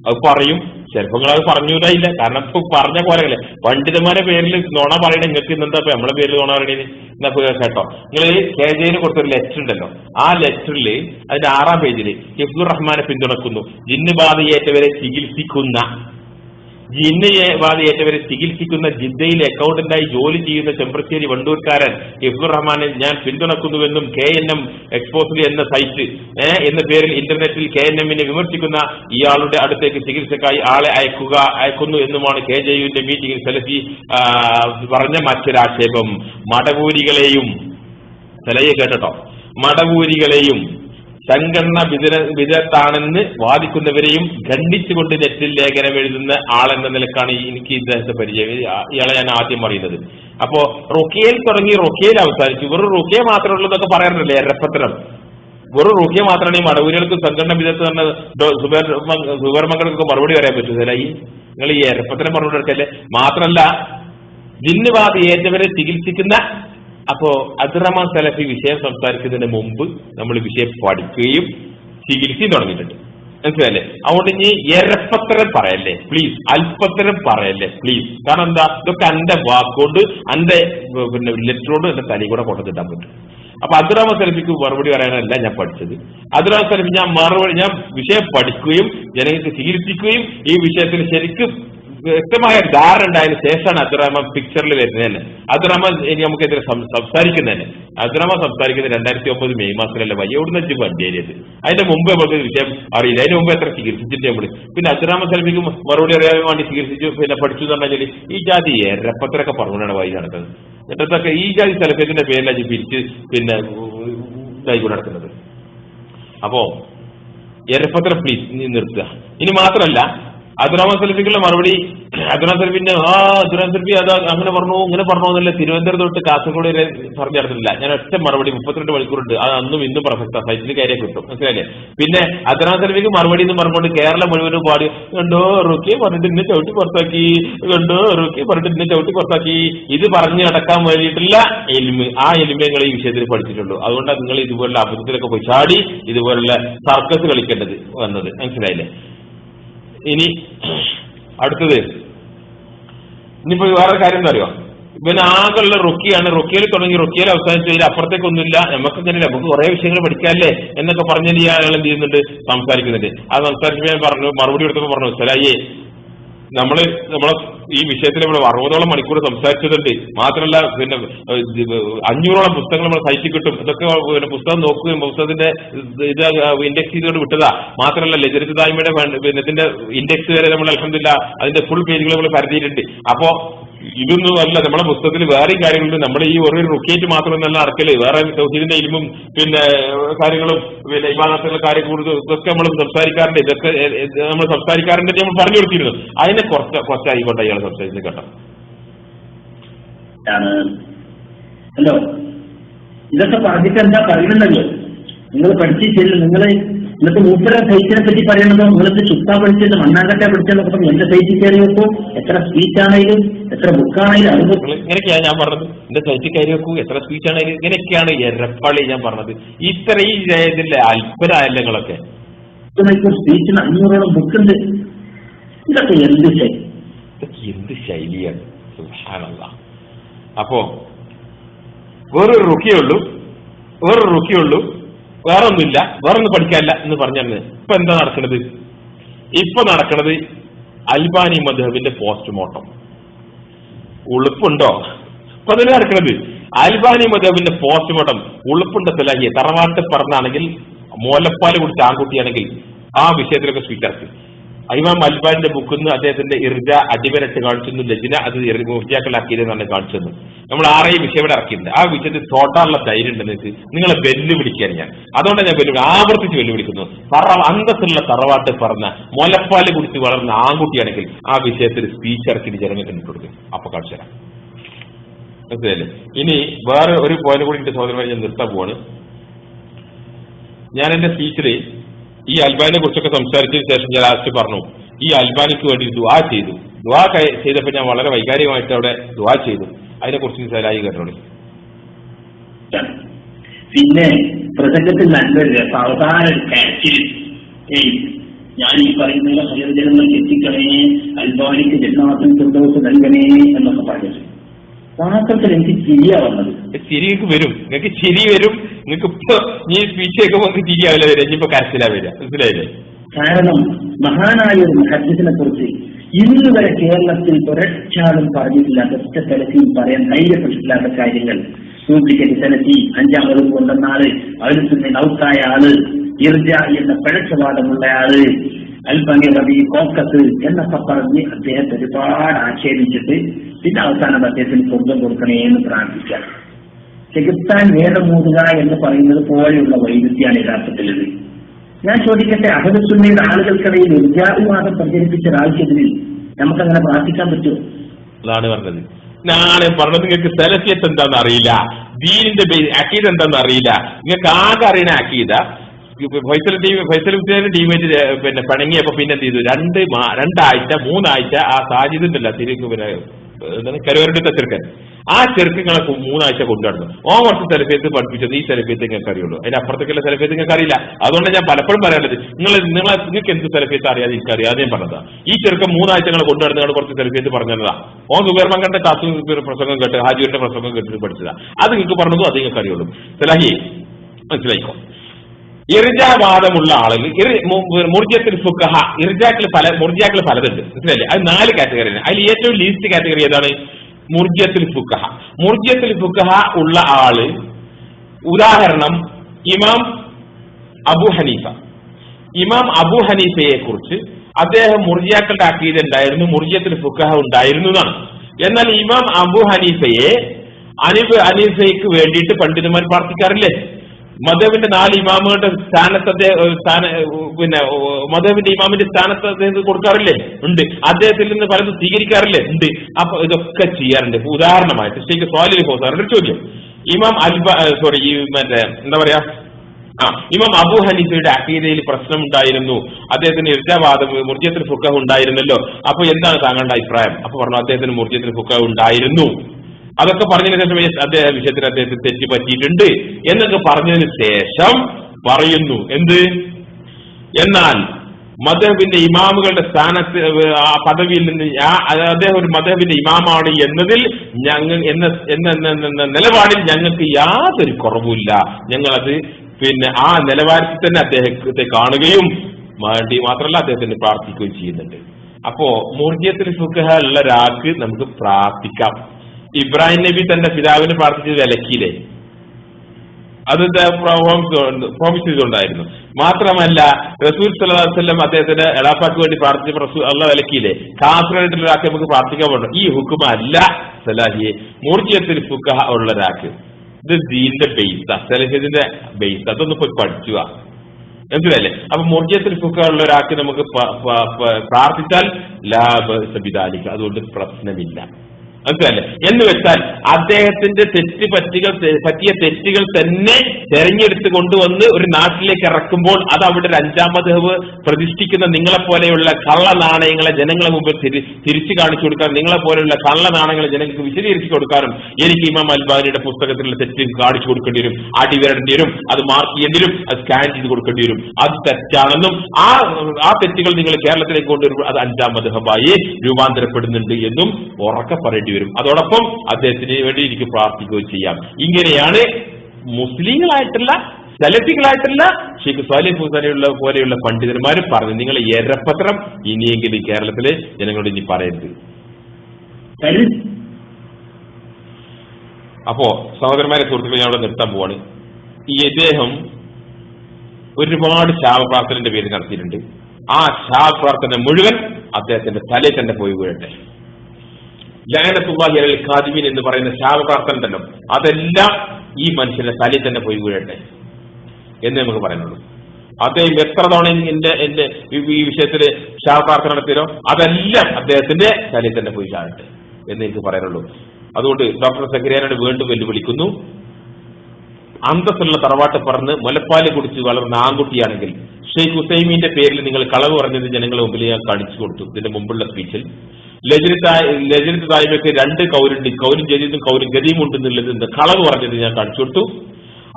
അത് പറയും. ചിലപ്പോ നിങ്ങൾ അത് പറഞ്ഞുവിടായില്ല കാരണം ഇപ്പൊ പറഞ്ഞ പോലെയല്ലേ. പണ്ഡിതന്മാരെ പേരിൽ നോണ പറയണ നിങ്ങൾക്ക് ഇന്നെന്താ ഇപ്പൊ നമ്മളെ പേരിൽ നോണ പറയണേ എന്നാ കേട്ടോ. നിങ്ങൾ കെ ജെന് കൊടുത്തൊരു ലെറ്റർ ഉണ്ടല്ലോ. ആ ലെറ്ററിൽ അതിന്റെ ആറാം പേജിൽ ഹിഫ്ദുർ റഹ്മാനെ പിന്തുണക്കുന്നു. ജിന്ന് ബാധയേറ്റവരെ ചികിത്സിക്കുന്ന ജിന്ന് ബാധയേറ്റവരെ ചികിത്സിക്കുന്ന ജിദ്ദയിൽ അക്കൗണ്ടന്റായി ജോലി ചെയ്യുന്ന ചെമ്പ്രശ്ശേരി വണ്ടൂർക്കാരൻ ഇഫ്ദുർ റഹ്മാനെ ഞാൻ പിന്തുണക്കുന്നുവെന്നും കെ എൻ എം എക്സ്പോസിലി എന്ന സൈറ്റ് എന്ന പേരിൽ ഇന്റർനെറ്റിൽ കെ എൻ എമ്മിനെ വിമർശിക്കുന്ന ഇയാളുടെ അടുത്തേക്ക് ചികിത്സക്കായി ആളെ അയക്കുക അയക്കുന്നു എന്നുമാണ് കെ ജെ യുവിന്റെ മീറ്റിംഗിൽ സെലഫി പറഞ്ഞ മറ്റൊരാക്ഷേപം. മടകൂരികളെയും സെലയെ കേട്ടോ മടവൂരികളെയും സംഘടന വിതര വിദഗ്ധാണെന്ന് വാദിക്കുന്നവരെയും ഖണ്ഡിച്ചുകൊണ്ട് നെറ്റിൽ ലേഖനം എഴുതുന്ന ആളെന്ന നിലക്കാണ് എനിക്ക് ഇദ്ദേഹത്തെ പരിചയം. ഇയാളെ ഞാൻ ആദ്യം അറിയുന്നത്. അപ്പോ റുക്കിയയിൽ തുടങ്ങി റുക്കിയയിൽ അവസാനിച്ചു. വെറും റുക്കിയ മാത്രമേ ഉള്ളൂ എന്നൊക്കെ പറയാറുണ്ടല്ലേ എരപ്പത്തരം വെറും റുക്കിയ മാത്രമാണ് ഈ മടവൂരികൾക്ക് സംഘടന വിദഗ്ധ തന്നെ സുബേർ മറുപടി പറയാൻ പറ്റുന്നില്ല ഈ നിങ്ങൾ ഈ എരപ്പത്തരം മറുപടി എടുക്കല്ലേ മാത്രമല്ല ജിന്നുവാദി ഏറ്റവരെ ചികിത്സിക്കുന്ന അപ്പോ അബ്ദുറഹ്മാൻ സലഫി വിഷയം സംസാരിക്കുന്നതിന് മുമ്പ് നമ്മൾ വിഷയം പഠിക്കുകയും ചികിത്സയും തുടങ്ങിയിട്ടുണ്ട്. മനസ്സിലല്ലേ അതുകൊണ്ട് ഇനി എരപ്പത്തരം പറയല്ലേ? പ്ലീസ് അല്പത്തരം പറയല്ലേ? പ്ലീസ് കാരണം എന്താ? ഇതൊക്കെ എന്റെ വാക്കോണ്ട് എന്റെ പിന്നെ ലെറ്ററോട് എന്റെ തലയിൽ കൂടെ കൊണ്ടുകിട്ടാൻ പറ്റും. അപ്പൊ അബ്ദുറഹ്മാൻ സലഫിക്ക് മറുപടി പറയാനല്ല ഞാൻ പഠിച്ചത്. അബ്ദുറഹ്മാൻ സലഫി ഞാൻ മറുപടി ഞാൻ വിഷയം പഠിക്കുകയും ജനങ്ങൾക്ക് ചികിത്സിക്കുകയും ഈ വിഷയത്തിൽ ശരിക്കും വ്യക്തമായ ധാരണ ഉണ്ടായതിനു ശേഷമാണ് അബ്ദുറഹ്മാൻ പിക്ചറിൽ വരുന്നത് തന്നെ അബ്ദുറഹ്മാൻ ഇനി നമുക്കെതിരെ സംസാരിക്കുന്നത് തന്നെ അബ്ദുറഹ്മാൻ സംസാരിക്കുന്നത് രണ്ടായിരത്തി ഒമ്പത് മെയ് മാസത്തിലല്ലേ വയ്യോടുന്ന വെച്ച് വണ്ടിയേരിയത്? അതിന്റെ മുമ്പ് നമുക്ക് വിഷയം അറിയില്ല. അതിന് മുമ്പ് എത്ര ചികിത്സിച്ചിട്ട് നമ്മൾ? പിന്നെ അബ്ദുറഹ്മാൻ സലമിക്ക് മറുപടി അറിയാൻ വേണ്ടി ചികിത്സിച്ചു പിന്നെ പഠിച്ചു എന്ന് പറഞ്ഞാൽ ഈ ജാതി എരപ്പത്തിലൊക്കെ പറഞ്ഞാണ് വൈ നടക്കുന്നത്. എന്നിട്ടൊക്കെ ഈ ജാതി സലഫത്തിന്റെ പേരിലാണ് പിരിച്ച് പിന്നെ ഇതായിക്കൊണ്ട് നടക്കുന്നത്. അപ്പോ എരപ്പത്ര പ്ലീസ് നിർത്തുക. ഇനി മാത്രമല്ല അബ്ദുറഹ്മാൻ സലഫിക്കുള്ള മറുപടി അബ്ദുറഹ്മാൻ സലഫിന്റെ ആ അബ്ദുറഹ്മാൻ സലഫി അത് അങ്ങനെ പറഞ്ഞു ഇങ്ങനെ പറഞ്ഞു എന്നല്ല. തിരുവനന്തപുരം തൊട്ട് കാസർഗോഡ് വരെ പറഞ്ഞു തരത്തില്ല ഞാൻ ഒറ്റ മറുപടി മുപ്പത്തിരണ്ട് മണിക്കൂറുണ്ട്. അത് അന്നും ഇന്നും പ്രസക്ത. സൈറ്റിൽ കയറിയാൽ കിട്ടും. മനസ്സിലായില്ലേ? പിന്നെ അബ്ദുറഹ്മാൻ സലഫിക്ക് മറുപടി എന്ന് പറഞ്ഞുകൊണ്ട് കേരളം മുഴുവനും പാടി കണ്ടോ റുക്കി പറഞ്ഞിട്ട് ഇന്നെ ചവിട്ടി പുറത്താക്കി. കണ്ടോ റുക്കി പറഞ്ഞിട്ട് ഇന്നെ ചവിട്ടി പുറത്താക്കി. ഇത് പറഞ്ഞു നടക്കാൻ വേണ്ടിയിട്ടുള്ള എലിമ് ആ എലിമ നിങ്ങൾ ഈ വിഷയത്തിൽ പഠിച്ചിട്ടുള്ളൂ അതുകൊണ്ടാണ് നിങ്ങൾ ഇതുപോലുള്ള അബദ്ധത്തിലൊക്കെ പോയി ചാടി ഇതുപോലുള്ള സർക്കസ് കളിക്കേണ്ടത് വന്നത്. മനസ്സിലായില്ലേ? ഇനി അടുത്തത്. ഇനിയിപ്പോ വേറെ കാര്യം എന്താ അറിയോ? ഇവന് ആകെയുള്ള റൊക്കിയാണ്. റുക്കിയിൽ തുടങ്ങി റുക്കിയിൽ അവസാനിച്ചു. ഇതിൽ അപ്പുറത്തേക്കൊന്നുമില്ല. നമുക്ക് ഇങ്ങനെ നമുക്ക് കുറെ വിഷയങ്ങൾ പഠിക്കാല്ലേ? എന്നൊക്കെ പറഞ്ഞിട്ട് ആളുകൾ എന്ത് ചെയ്യുന്നുണ്ട്? സംസാരിക്കുന്നുണ്ട്. ആ സംസാരിച്ചപ്പോൾ ഞാൻ പറഞ്ഞു മറുപടി കൊടുത്തപ്പോൾ പറഞ്ഞു സലായി നമ്മൾ നമ്മളെ ഈ വിഷയത്തിൽ നമ്മൾ അറുപതോളം മണിക്കൂർ സംസാരിച്ചതുണ്ട്. മാത്രമല്ല പിന്നെ അഞ്ഞൂറോളം പുസ്തകങ്ങൾ നമ്മൾ സൈറ്റിൽ കിട്ടും. ഇതൊക്കെ പിന്നെ പുസ്തകം നോക്കുകയും പുസ്തകത്തിന്റെ ഇത് ഇൻഡെക്സ് ചെയ്തുകൊണ്ട് വിട്ടതാ. മാത്രമല്ല ലജരിതായ്മയുടെ പിന്നെ ഇതിന്റെ ഇൻഡെക്സ് വരെ നമ്മൾ അലഹമില്ല അതിന്റെ ഫുൾ പേജുകൾ നമ്മൾ കരുതിയിട്ടുണ്ട് അപ്പോ ഇതൊന്നും അല്ല. നമ്മളെ പുസ്തകത്തിൽ വേറെ കാര്യങ്ങളുണ്ട്. നമ്മൾ ഈ ഒരു റുക്കേറ്റ് നല്ല അറക്കൽ. വേറെ തൗഹീദിന്റെ ഇൽമും പിന്നെ കാര്യങ്ങളും പിന്നെ ഇവാദത്തിലുള്ള കാര്യം കൂടുതൽ ഇതൊക്കെ നമ്മൾ സംസാരിക്കാറുണ്ട്. ഇതൊക്കെ നമ്മൾ സംസാരിക്കാറുണ്ട് നമ്മൾ പറഞ്ഞു കൊടുത്തിരുന്നു. അതിനെ കുറച്ച് കുറച്ചായിക്കോട്ടെ ഇയാൾ സംസാരിച്ചു കേട്ടോ. ഹലോ. ഇതൊക്കെ പറഞ്ഞിട്ട് എന്താ പറയുന്നുണ്ടല്ലോ നിങ്ങൾ പഠിച്ചിട്ടില്ല. നിങ്ങൾ ഇന്നത്തെ മൂപ്പരെ സൈറ്റിനെ പറ്റി പറയുന്നത് നിങ്ങൾക്ക് ചുക്ക പഠിച്ചത് മണ്ണാങ്കട്ട പഠിച്ചത്? പറഞ്ഞു എന്റെ സൈറ്റിൽ കയറി വെക്കൂ. എത്ര സ്പീച്ച് ആണെങ്കിലും എത്ര ബുക്കാണെങ്കിലും അറിവ്. ഇങ്ങനെയൊക്കെയാണ് ഞാൻ പറഞ്ഞത്. എന്റെ സൈറ്റിൽ കയറി വെക്കൂ. എത്ര സ്പീച്ച് ആണെങ്കിലും ഇങ്ങനെയൊക്കെയാണ് എരപ്പള്ളി ഞാൻ പറഞ്ഞത്. ഇത്ര ഈ അത്ഭുതങ്ങളൊക്കെ നിങ്ങളൊക്കെ. മണിക്കൂർ സ്പീച്ചിന് അഞ്ഞൂറോളം ബുക്കുണ്ട് ഇതൊക്കെ എന്ത് ശൈലി ഇതൊക്കെ എന്ത് ശൈലിയാണ്. അപ്പോ വേറൊരു റുക്കിയുള്ളൂ ഒരു വേറൊരു റുക്കിയേ ഉള്ളൂ. വേറെ ഒന്നുമില്ല വേറെ ഒന്നും പഠിക്കാനില്ല എന്ന് പറഞ്ഞാണ് ഇപ്പൊ എന്താ നടക്കുന്നത് ഇപ്പൊ നടക്കുന്നത് അൽബാനി മധുഹബിന്റെ പോസ്റ്റ്മോർട്ടം. ഉളുപ്പുണ്ടോ? ഇപ്പൊ തന്നെ നടക്കുന്നത് അൽബാനി മധുഹബിന്റെ പോസ്റ്റ്മോർട്ടം ഉളുപ്പുണ്ട തലാഹിയെ തറവാട്ട് പറഞ്ഞാണെങ്കിൽ മോലപ്പാൽ കുടിച്ച ആൺകുട്ടിയാണെങ്കിൽ ആ വിഷയത്തിലൊക്കെ സ്വീകരിച്ചു ഇമാം അൽബാന്റെ ബുക്കിൽ നിന്ന് അദ്ദേഹത്തിന്റെ ഇർജ അടിവരട്ട് കാണിച്ചു ലജിന അത് മുർജാക്കളാക്കിയതെന്നാണ് കാണിച്ചത് നമ്മൾ ആരെയും വിഷയം ഇവിടെ ഇറക്കിയിട്ടുണ്ട്. ആ വിഷയത്തിൽ തോട്ടാനുള്ള ധൈര്യം ഉണ്ട് നിങ്ങൾക്ക്. നിങ്ങളെ വെല്ലുവിളിക്കാൻ ഞാൻ. അതുകൊണ്ട് ഞാൻ വെല്ലുവിളി ആവർത്തിച്ച് വെല്ലുവിളിക്കുന്നു. പറ അന്തസ്സുള്ള തറവാട്ട് പറഞ്ഞ മുലപ്പാൽ കുടിച്ച് വളർന്ന ആൺകുട്ടിയാണെങ്കിൽ ആ വിഷയത്തിൽ സ്പീച്ച് ഇറക്കിയിട്ട് ജനങ്ങൾക്ക് കൊടുക്കും അപ്പൊ കാണിച്ചു തരാം. മനസ്സിലായില്ലേ? ഇനി വേറെ ഒരു പോയിന്റ് കൂടി എന്റെ സഹോദരമായി ഞാൻ നിർത്താൻ പോവാണ്. ഞാൻ എന്റെ സ്പീച്ചിൽ ഈ അൽബാനെ കുറിച്ചൊക്കെ സംസാരിച്ചതിന് ശേഷം ഞാൻ ലാസ്റ്റ് പറഞ്ഞു ഈ അൽബാനിക്ക് വേണ്ടി ദുവാ ചെയ്തു. ദുവാ ചെയ്തപ്പോൾ ഞാൻ വളരെ വൈകാരികമായിട്ട് അവിടെ ദുവാ ചെയ്തു. അതിനെ കുറിച്ച് സലായി കേട്ടോളി. പിന്നെ പ്രസംഗത്തിൽ നല്ലൊരു രസം അവസാന ഒരു കാറ്റിൽ ഞാൻ ഈ പറയുന്ന ഹരിജനങ്ങൾ എത്തിക്കണേ അൽബാനിക്ക് ജന്മാസം സന്തോഷം നൽകണേ എന്നൊക്കെ പറഞ്ഞത് വാസ്തവത്തിൽ എനിക്ക് ചിരിയാ വന്നത്. ചിരിക്ക് വരും. നിങ്ങൾക്ക് ചിരി വരും. നിങ്ങൾക്ക് ഇപ്പൊ ഈ സ്പീച്ച് കേൾക്കുമ്പോൾ നിങ്ങൾക്ക് ചിരിയാവില്ല വരിക ഇനിയിപ്പോ കരച്ചിലാ വരിക. മനസ്സിലായില്ലേ? കാരണം മഹാനായ ഒരു മഹദ്യത്തിനെ കുറിച്ച് ഇന്ന് വരെ കേരളത്തിൽ ഒരൊറ്റാളും പറഞ്ഞിട്ടില്ലാത്ത ഒറ്റ തലത്തിൽ പറയാൻ ധൈര്യപ്പെട്ടിട്ടില്ലാത്ത കാര്യങ്ങൾ. ഡ്യൂപ്ലിക്കേറ്റ് തലത്തി അഞ്ചാം വകുപ്പ് കൊണ്ടുവന്ന ആൾ അതിൽ തന്നെ നൗക്കായ ആൾ ഇർജ എന്ന പിഴച്ചവാദമുള്ള ആൾ അൽബനി റബി കോക്കസ് എന്നൊക്കെ പറഞ്ഞ് അദ്ദേഹത്തെ ഒരുപാട് ആക്ഷേപിച്ചിട്ട് പിന്നെ അവസാനം അദ്ദേഹത്തിന് സ്വർഗം കൊടുക്കണേ എന്ന് പ്രാർത്ഥിക്കാം. ചെകുത്താൻ വേദമൂതുക എന്ന് പറയുന്നത് പോലെയുള്ള വൈരുദ്ധ്യമാണ് യഥാർത്ഥത്തിലത് ഞാൻ ചോദിക്കട്ടെ അഹദസുന്നയുടെ ആളുകൾക്കിടയിൽ ഉദ്യാഭിവാദം പ്രചരിപ്പിച്ച ഒരാൾക്കെതിരിൽ നമുക്കങ്ങനെ പ്രാർത്ഥിക്കാൻ പറ്റുമോ? അതാണ് പറഞ്ഞത്. നാളെ പറഞ്ഞത് നിങ്ങൾക്ക് സെലഫിയത്ത് എന്താണെന്ന് അറിയില്ല ദീനിന്റെ അക്കീദ എന്താണെന്ന് അറിയില്ല. നിങ്ങൾക്ക് ആകെ അറിയണ ഇപ്പൊ ഫൈസൽ ടീം ഫൈസൽ ഹുസൈനും ടീമേറ്റ് പിന്നെ പിണങ്ങിയപ്പോ പിന്നെ എന്ത് ചെയ്തു? രണ്ട് രണ്ടാഴ്ച മൂന്നാഴ്ച ആ സാജിദ് ഉണ്ടല്ലോ തിരിക്ക് കരുവരണ്ടത്തെ ചെറുക്കൻ ആ ചെറുക്കങ്ങളെ മൂന്നാഴ്ച കൊണ്ടുവന്നു ഓ കുറച്ച് സെലഫിയത്ത് പഠിപ്പിച്ചത് ഈ സെലഫിയത്ത് നിങ്ങൾക്ക് അറിയുള്ളൂ അതിന്റെ അപ്പുറത്തേക്കുള്ള സെലഫിയത്ത് നിങ്ങൾക്ക് അറിയില്ല അതുകൊണ്ട് ഞാൻ പലപ്പോഴും പറയാനുള്ളത് നിങ്ങൾ നിങ്ങളെ നിങ്ങൾക്ക് എന്ത് സെലഫിയത്ത് അറിയാതെ എനിക്ക് അറിയാതെ ഞാൻ പറഞ്ഞതാ. ഈ ചെറുക്കൻ മൂന്നാഴ്ച നിങ്ങൾ നിങ്ങൾ കുറച്ച് സെലഫിയത്ത് പറഞ്ഞതാ. ഓ സുബേർമങ്കന്റെ താത്തു പ്രസംഗം കേട്ട് ഹാജിയുടെ പ്രസംഗം കേട്ടിട്ട് പഠിച്ചതാ. അത് നിങ്ങൾക്ക് പറഞ്ഞതും അത് നിങ്ങൾക്ക് അറിയുള്ളൂ സലാഹി മനസ്സിലായിക്കോ? ഇർജാവാദമുള്ള ആളുകൾ മുർജത്തിൽ ഇർജാക്കിൽ ഫുക്കഹ ഇർജാക്കൾ പല മുർജിയാക്കൾ പലതുണ്ട്. മനസ്സിലല്ലേ അത് നാല് കാറ്റഗറിയാണ് അതിൽ ഏറ്റവും ലീസ്റ്റ് കാറ്റഗറി ഏതാണ്? മുർജത്തിൽ ഫുക്കഹ മുർജത്തിൽ ഫുക്കഹ ഉള്ള ആൾ ഉദാഹരണം ഇമാം അബു ഹനീഫ. ഇമാം അബു ഹനീഫയെ കുറിച്ച് അദ്ദേഹം മുർജിയാക്കളുടെ അക്കീത ഉണ്ടായിരുന്നു മുർജിയത്തിൽ ഫുക്കഹ ഉണ്ടായിരുന്നു എന്നാണ്. എന്നാൽ ഇമാം അബു ഹനീഫയെ അനിബ് ഹനീഫയ്ക്ക് വേണ്ടിയിട്ട് പണ്ഡിതന്മാർ പ്രാർത്ഥിക്കാറില്ലേ? മധുവിന്റെ നാല് ഇമാമുകളുടെ സ്ഥാനത്തെ സ്ഥാന പിന്നെ മധുവിന്റെ ഇമാമിന്റെ സ്ഥാനത്തെ കൊടുക്കാറില്ലേ? ഉണ്ട്. അദ്ദേഹത്തിൽ നിന്ന് പലതും സ്വീകരിക്കാറില്ലേ? ഉണ്ട്. അപ്പൊ ഇതൊക്കെ ചെയ്യാറുണ്ട്. ഉദാഹരണമായിട്ട് ശരിക്ക് സ്വാലി ഹോസാറിന്റെ ഒരു ചോദ്യം. ഇമാം അൽബ സോറി മറ്റേ എന്താ പറയാ? ആ ഇമാം അബു ഹനീഫയുടെ അഖീദയിൽ പ്രശ്നം ഉണ്ടായിരുന്നു അദ്ദേഹത്തിന് ഇർജാവാദം മുർജിയത്തിന് ഫുക്കഹ് ഉണ്ടായിരുന്നല്ലോ. അപ്പൊ എന്താണ് താങ്കളുടെ അഭിപ്രായം? അപ്പൊ പറഞ്ഞു അദ്ദേഹത്തിന് മുർജിയത്തിന് ഫുക്കഹ് ഉണ്ടായിരുന്നു. അതൊക്കെ പറഞ്ഞതിന് ശേഷം അദ്ദേഹം വിഷയത്തിൽ അദ്ദേഹത്തിന് തെറ്റ് പറ്റിയിട്ടുണ്ട് എന്നൊക്കെ പറഞ്ഞതിന് ശേഷം പറയുന്നു. എന്ത്? എന്നാൽ മദഹബിന്റെ ഇമാമുകളുടെ സ്ഥാനത്ത് പദവിയിൽ നിന്ന് അദ്ദേഹം ഒരു മദഹബിന്റെ ഇമാമാണ് എന്നതിൽ ഞങ്ങൾ എന്ന നിലപാടിൽ ഞങ്ങൾക്ക് യാതൊരു കുറവുമില്ല. ഞങ്ങളത് പിന്നെ ആ നിലവാരത്തിൽ തന്നെ അദ്ദേഹത്തെ കാണുകയും വേണ്ടി മാത്രമല്ല അദ്ദേഹത്തിന് പ്രാർത്ഥിക്കുകയും ചെയ്യുന്നുണ്ട്. അപ്പോ മൂർജിയത്തിൽ സുഖ ഉള്ള ഒരാൾക്ക് നമുക്ക് പ്രാർത്ഥിക്കാം. ഇബ്രാഹിം നബി തന്റെ പിതാവിന് പ്രാർത്ഥിച്ചത് വിലക്കിയില്ലേ? അത് പ്രോമിസ് ചെയ്തുകൊണ്ടായിരുന്നു. മാത്രമല്ല റസൂൽ സല്ലാസ്ലം അദ്ദേഹത്തിന്റെ എളാപ്പാക്ക് വേണ്ടി പ്രാർത്ഥിച്ച റസൂൽ അള്ള വിലക്കിയില്ലേ? കാഫറായിട്ടുള്ള ഒരാൾക്ക് നമുക്ക് പ്രാർത്ഥിക്കാൻ പറ്റും. ഈ ഹുക്കുമ അല്ല സലാഹിയെ. മൂർജിയത്തിൽ ഫുക്കഹ ഉള്ള ഒരാൾക്ക്. ഇത് ദീന്റെ ബേസ് സലഹിന്റെ ബേസ് അതൊന്ന് പോയി പഠിക്കുക എന്തുവല്ലേ അപ്പൊ മുർജിയത്തിൽ ഫുക്ക ഉള്ള ഒരാൾക്ക് നമുക്ക് പ്രാർത്ഥിച്ചാൽ ലാഭ സബിതാലിക്ക അതുകൊണ്ട് പ്രശ്നമില്ല. മനസ്സിലല്ലേ എന്ന് വെച്ചാൽ അദ്ദേഹത്തിന്റെ തെറ്റ് പറ്റികൾ പറ്റിയ തെറ്റുകൾ തന്നെ തെരഞ്ഞെടുത്ത് കൊണ്ടുവന്ന് ഒരു നാട്ടിലേക്ക് ഇറക്കുമ്പോൾ അത് അവിടെ ഒരു അഞ്ചാമത് പ്രതിഷ്ഠിക്കുന്ന നിങ്ങളെ പോലെയുള്ള കള്ള നാണയങ്ങളെ ജനങ്ങളെ മുമ്പിൽ തിരിച്ചു കാണിച്ചു കൊടുക്കാൻ നിങ്ങളെ പോലെയുള്ള കള്ള നാണയങ്ങളെ ജനങ്ങൾക്ക് വിശദീകരിച്ചു കൊടുക്കാനും എനിക്ക് ഇമാം അൽബാനിയുടെ പുസ്തകത്തിലുള്ള തെറ്റ് കാണിച്ചു കൊടുക്കേണ്ടി വരും അടിവരേണ്ടി വരും അത് മാർക്ക് ചെയ്യേണ്ടി വരും അത് സ്കാൻ ചെയ്ത് കൊടുക്കേണ്ടി വരും. അത് തെറ്റാണെന്നും ആ ആ തെറ്റുകൾ നിങ്ങൾ കേരളത്തിലേക്ക് കൊണ്ടുവരുമ്പോൾ അത് അഞ്ചാം മധുഹമായി രൂപാന്തരപ്പെടുന്നുണ്ട് എന്നും ഉറക്കെ പറയേണ്ടി വരും. അതോടൊപ്പം അദ്ദേഹത്തിന് വേണ്ടി എനിക്ക് പ്രാർത്ഥിക്കുകയും ചെയ്യാം. ഇങ്ങനെയാണ് മുസ്ലിങ്ങളായിട്ടുള്ള സെലഫികളായിട്ടുള്ള ഷെയ്ഖ് സാലിഹ് ഹുസാനുള്ള പോലെയുള്ള പണ്ഡിതന്മാർ പറഞ്ഞു നിങ്ങൾ എരപ്പത്രം ഇനിയെങ്കിലും കേരളത്തിലെ ജനങ്ങളോട് ഇനി പറയരുത്. അപ്പോ സഹോദരന്മാരെ സുഹൃത്തുക്കളെ ഞാൻ അവിടെ നിർത്താൻ പോവാണ്. ഈ ഇദ്ദേഹം ഒരുപാട് ശാപപ്രാർത്ഥനന്റെ പേര് നടത്തിയിട്ടുണ്ട്. ആ ശാപപ്രാർത്ഥന മുഴുവൻ അദ്ദേഹത്തിന്റെ തലയിൽ തന്നെ പോയി വീഴട്ടെ. ലയനത്തുള്ളാഹി അൽ ഖാദിമീൻ എന്ന് പറയുന്ന ശാപപ്രാർത്ഥന ഉണ്ടല്ലോ അതെല്ലാം ഈ മനുഷ്യന്റെ തലയിൽ തന്നെ പോയി വീഴട്ടെ എന്ന് നമുക്ക് പറയാനുള്ളൂ അദ്ദേഹം എത്ര തവണ എന്റെ എന്റെ ഈ- വിഷയത്തിൽ ശാപപ്രാർത്ഥന നടത്തിയോ അതെല്ലാം അദ്ദേഹത്തിന്റെ തലയിൽ തന്നെ പോയി ചാടട്ടെ എന്ന് എനിക്ക് പറയാനുള്ളൂ. അതുകൊണ്ട് ഡോക്ടർ സക്രിയാനോട് വീണ്ടും വെല്ലുവിളിക്കുന്നു. അന്തസ്സുള്ള തറവാട്ട് പറഞ്ഞ് മുലപ്പാൽ കുടിച്ച് വളർന്ന ആൺകുട്ടിയാണെങ്കിൽ ഷെയ്ഖ് ഹുസൈമിന്റെ പേരിൽ നിങ്ങൾ കളവ് പറഞ്ഞത് ജനങ്ങളെ മുമ്പിൽ ഞാൻ കാണിച്ചു കൊടുത്തു. ഇതിന്റെ മുമ്പുള്ള സ്പീച്ചിൽ ലജനത്ത് തായ്മയ്ക്ക് രണ്ട് കൗരുണ്ട്. കൗരും ജദീദും കൗരും ഗതിയും ഉണ്ട് എന്നുള്ളത് എന്ത്? കളവ് പറഞ്ഞത് ഞാൻ കാണിച്ചു കൊടുത്തു.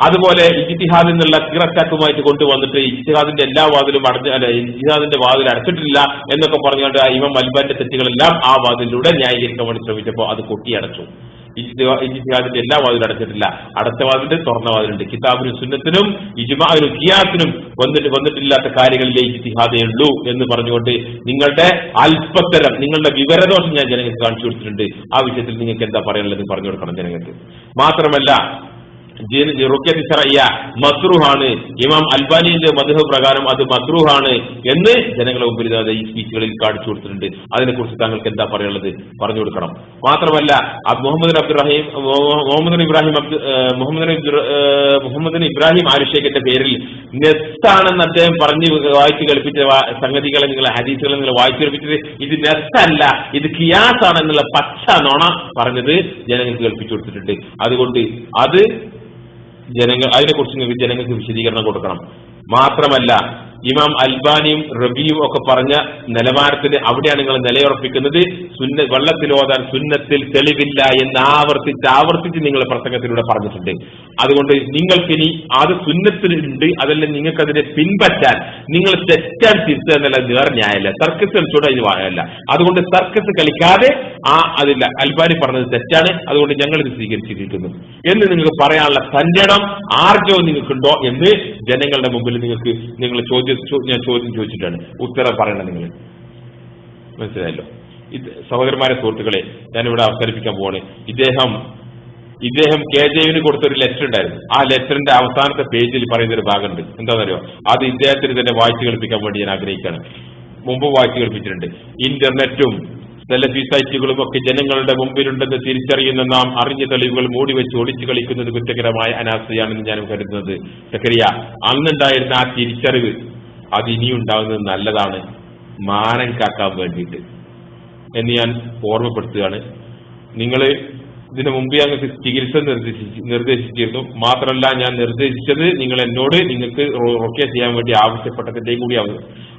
അതുപോലെ ഇജിത്തിഹാദ് എന്നുള്ള കിറച്ചാക്കുമായിട്ട് കൊണ്ടുവന്നിട്ട് ഇജിത്തിഹാദിന്റെ എല്ലാ വാതിലും അടഞ്ഞ അല്ല ഇജിത്തിഹാദിന്റെ വാതിൽ അടച്ചിട്ടില്ല എന്നൊക്കെ പറഞ്ഞുകൊണ്ട് ഇമാം അൽബാന്റെ തെറ്റുകളെല്ലാം ആ വാതിലൂടെ ന്യായീകരിക്കാൻ വേണ്ടി ശ്രമിച്ചപ്പോൾ അത് കൊട്ടിയടച്ചു. ഇജ്തിഹാദിന്റെ എല്ലാ വാതിലും അടച്ചിട്ടില്ല. അടുത്ത വാതിലുണ്ട് തുറന്ന വാതിലുണ്ട്. കിതാബിനും സുന്നത്തിനും ഇജ്മാവിനും കിയാസിനും വന്നിട്ട് വന്നിട്ടില്ലാത്ത കാര്യങ്ങളിലെ ഇജ്തിഹാദേ ഉള്ളൂ എന്ന് പറഞ്ഞുകൊണ്ട് നിങ്ങളുടെ അല്പത്തരം നിങ്ങളുടെ വിവരദോഷം ഞാൻ ജനങ്ങൾക്ക് കാണിച്ചു കൊടുത്തിട്ടുണ്ട്. ആ വിഷയത്തിൽ നിങ്ങൾക്ക് എന്താ പറയാനുള്ളത് പറഞ്ഞു കൊടുക്കണം ജനങ്ങൾക്ക്. മാത്രമല്ല റുക്കത്ത് ഷറയ്യ മക്രൂഹാണ്. ഇമാം അൽബാനിന്റെ മധുഹ പ്രകാരം അത് മക്രൂഹാണ് എന്ന് ജനങ്ങളെ മുമ്പിൽ ഈ സ്പീച്ചുകളിൽ കാണിച്ചു കൊടുത്തിട്ടുണ്ട്. അതിനെക്കുറിച്ച് താങ്കൾക്ക് എന്താ പറയാനുള്ളത്? പറഞ്ഞു കൊടുക്കണം. മാത്രമല്ല മുഹമ്മദ് അബ്ദുറഹീം മുഹമ്മദ് ഇബ്രാഹിം മുഹമ്മദ് മുഹമ്മദ് ഇബ്രാഹിം ആരുഷേഖിന്റെ പേരിൽ നെസ്സാണെന്ന് അദ്ദേഹം പറഞ്ഞ് വായിച്ചു കളിപ്പിച്ച സംഗതികളെ നിങ്ങൾ ഹദീസുകളെ നിങ്ങൾ വായിച്ചു കളിപ്പിച്ചത് ഇത് നെസ്സല്ല ഇത് കിയാസ് ആണെന്നുള്ള പച്ച നോണ പറഞ്ഞത് ജനങ്ങൾക്ക് കേൾപ്പിച്ചു കൊടുത്തിട്ടുണ്ട്. അതുകൊണ്ട് അത് ജനങ്ങൾ അതിനെക്കുറിച്ച് നിങ്ങൾക്ക് ജനങ്ങൾക്ക് വിശദീകരണം കൊടുക്കണം. മാത്രമല്ല ഇമാം അൽബാനിയും റബിയും ഒക്കെ പറഞ്ഞ നിലവാരത്തിൽ അവിടെയാണ് നിങ്ങൾ നിലയുറപ്പിക്കുന്നത്. സുന്ന വെള്ളത്തിൽ ഓതാൻ സുന്നത്തിൽ തെളിവില്ല എന്ന് ആവർത്തിച്ച് ആവർത്തിച്ച് നിങ്ങൾ പ്രസംഗത്തിലൂടെ പറഞ്ഞിട്ടുണ്ട്. അതുകൊണ്ട് നിങ്ങൾക്കിനി അത് സുന്നത്തിലുണ്ട് അതല്ല നിങ്ങൾക്കതിനെ പിൻപറ്റാൻ നിങ്ങൾ തെറ്റാൻ തിരുത്തുക എന്നുള്ള നേർ ന്യായമല്ല. സർക്കസ് കളിച്ചോടെ ഇത് വായല്ല. അതുകൊണ്ട് സർക്കസ് കളിക്കാതെ ആ അതില്ല. അൽബാനി പറഞ്ഞത് തെറ്റാണ്. അതുകൊണ്ട് ഞങ്ങൾ ഇത് സ്വീകരിച്ചിരിക്കുന്നു. എന്ന് നിങ്ങൾക്ക് പറയാനുള്ള സഞ്ചടം ആർജവും നിങ്ങൾക്കുണ്ടോ എന്ന് ജനങ്ങളുടെ മുമ്പിൽ നിങ്ങൾക്ക് നിങ്ങൾ ചോദ്യം ഞാൻ ചോദ്യം ചോദിച്ചിട്ടാണ്. ഉത്തരം പറയണം നിങ്ങൾ മനസ്സിലായല്ലോ? ഇത് സഹോദരന്മാരെ സുഹൃത്തുക്കളെ ഞാനിവിടെ അവതരിപ്പിക്കാൻ പോവാണ്. ഇദ്ദേഹം ഇദ്ദേഹം കെ ജെവിന് കൊടുത്തൊരു ലെറ്റർ ഉണ്ടായിരുന്നു. ആ ലെറ്ററിന്റെ അവസാനത്തെ പേജിൽ പറയുന്ന ഒരു ഭാഗമുണ്ട്. എന്താണെന്നറിയോ അത് ഇദ്ദേഹത്തിന് തന്നെ വായിച്ചു കേൾപ്പിക്കാൻ വേണ്ടി ഞാൻ ആഗ്രഹിക്കുകയാണ് മുമ്പ് വായിച്ചു കേൾപ്പിച്ചിട്ടുണ്ട്. ഇന്റർനെറ്റും സെലഫി സൈറ്റുകളും ഒക്കെ ജനങ്ങളുടെ മുമ്പിലുണ്ടെന്ന് തിരിച്ചറിയുന്ന നാം അറിഞ്ഞ തെളിവുകൾ മൂടി വെച്ച് ഒളിച്ചു കളിക്കുന്നത് കുറ്റകരമായ അനാസ്ഥയാണെന്ന് ഞാൻ കരുതുന്നത്. സക്കരിയ അന്നുണ്ടായിരുന്ന ആ തിരിച്ചറിവ് അത് ഇനിയും ഉണ്ടാകുന്നത് നല്ലതാണ്. മാനം കാക്കാൻ വേണ്ടിയിട്ട്. എന്ന് ഞാൻ ഓർമ്മപ്പെടുത്തുകയാണ്. നിങ്ങൾ ഇതിനു മുമ്പ് ഞങ്ങൾക്ക് ചികിത്സ നിർദ്ദേശിച്ചു നിർദ്ദേശിച്ചിരുന്നു. മാത്രമല്ല ഞാൻ നിർദ്ദേശിച്ചത് നിങ്ങൾ എന്നോട് നിങ്ങൾക്ക് റൊക്കിയ ചെയ്യാൻ വേണ്ടി ആവശ്യപ്പെട്ടതിന്റെ കൂടി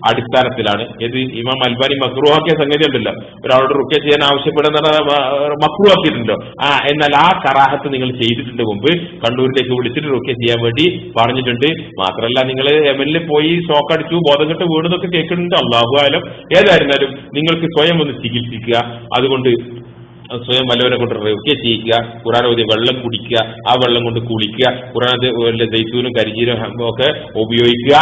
അടിസ്ഥാനത്തിലാണ്. ഇത് ഇമാം അൽബാനി മക്രുവാക്കിയ സംഗതി ഉണ്ടല്ലോ. ഒരാളോട് റുക്കിയ ചെയ്യാൻ ആവശ്യപ്പെടുന്ന മക്രുവാക്കിയിട്ടുണ്ടോ ആ എന്നാൽ ആ കറാഹത്ത് നിങ്ങൾ ചെയ്തിട്ടുണ്ട് മുമ്പ്. കണ്ണൂരിലേക്ക് വിളിച്ചിട്ട് റുക്കിയ ചെയ്യാൻ വേണ്ടി പറഞ്ഞിട്ടുണ്ട്. മാത്രമല്ല നിങ്ങൾ എമ്മിൽ പോയി ഷോക്കടിച്ചു ബോധം കെട്ട് വീണതൊക്കെ കേൾക്കുന്നുണ്ട് അള്ളാഹു ആയാലും ഏതായിരുന്നാലും നിങ്ങൾക്ക് സ്വയം ഒന്ന് ചികിത്സിക്കുക. അതുകൊണ്ട് സ്വയം വല്ലവരെ കൊണ്ട് റെവ്യ ചെയ്യിക്കുക. ഖുറാൻ ഓതി വെള്ളം കുടിക്കുക. ആ വെള്ളം കൊണ്ട് കുളിക്കുക. ഖുറാൻ ദൈത്തൂനും കരിജീരും ഒക്കെ ഉപയോഗിക്കുക.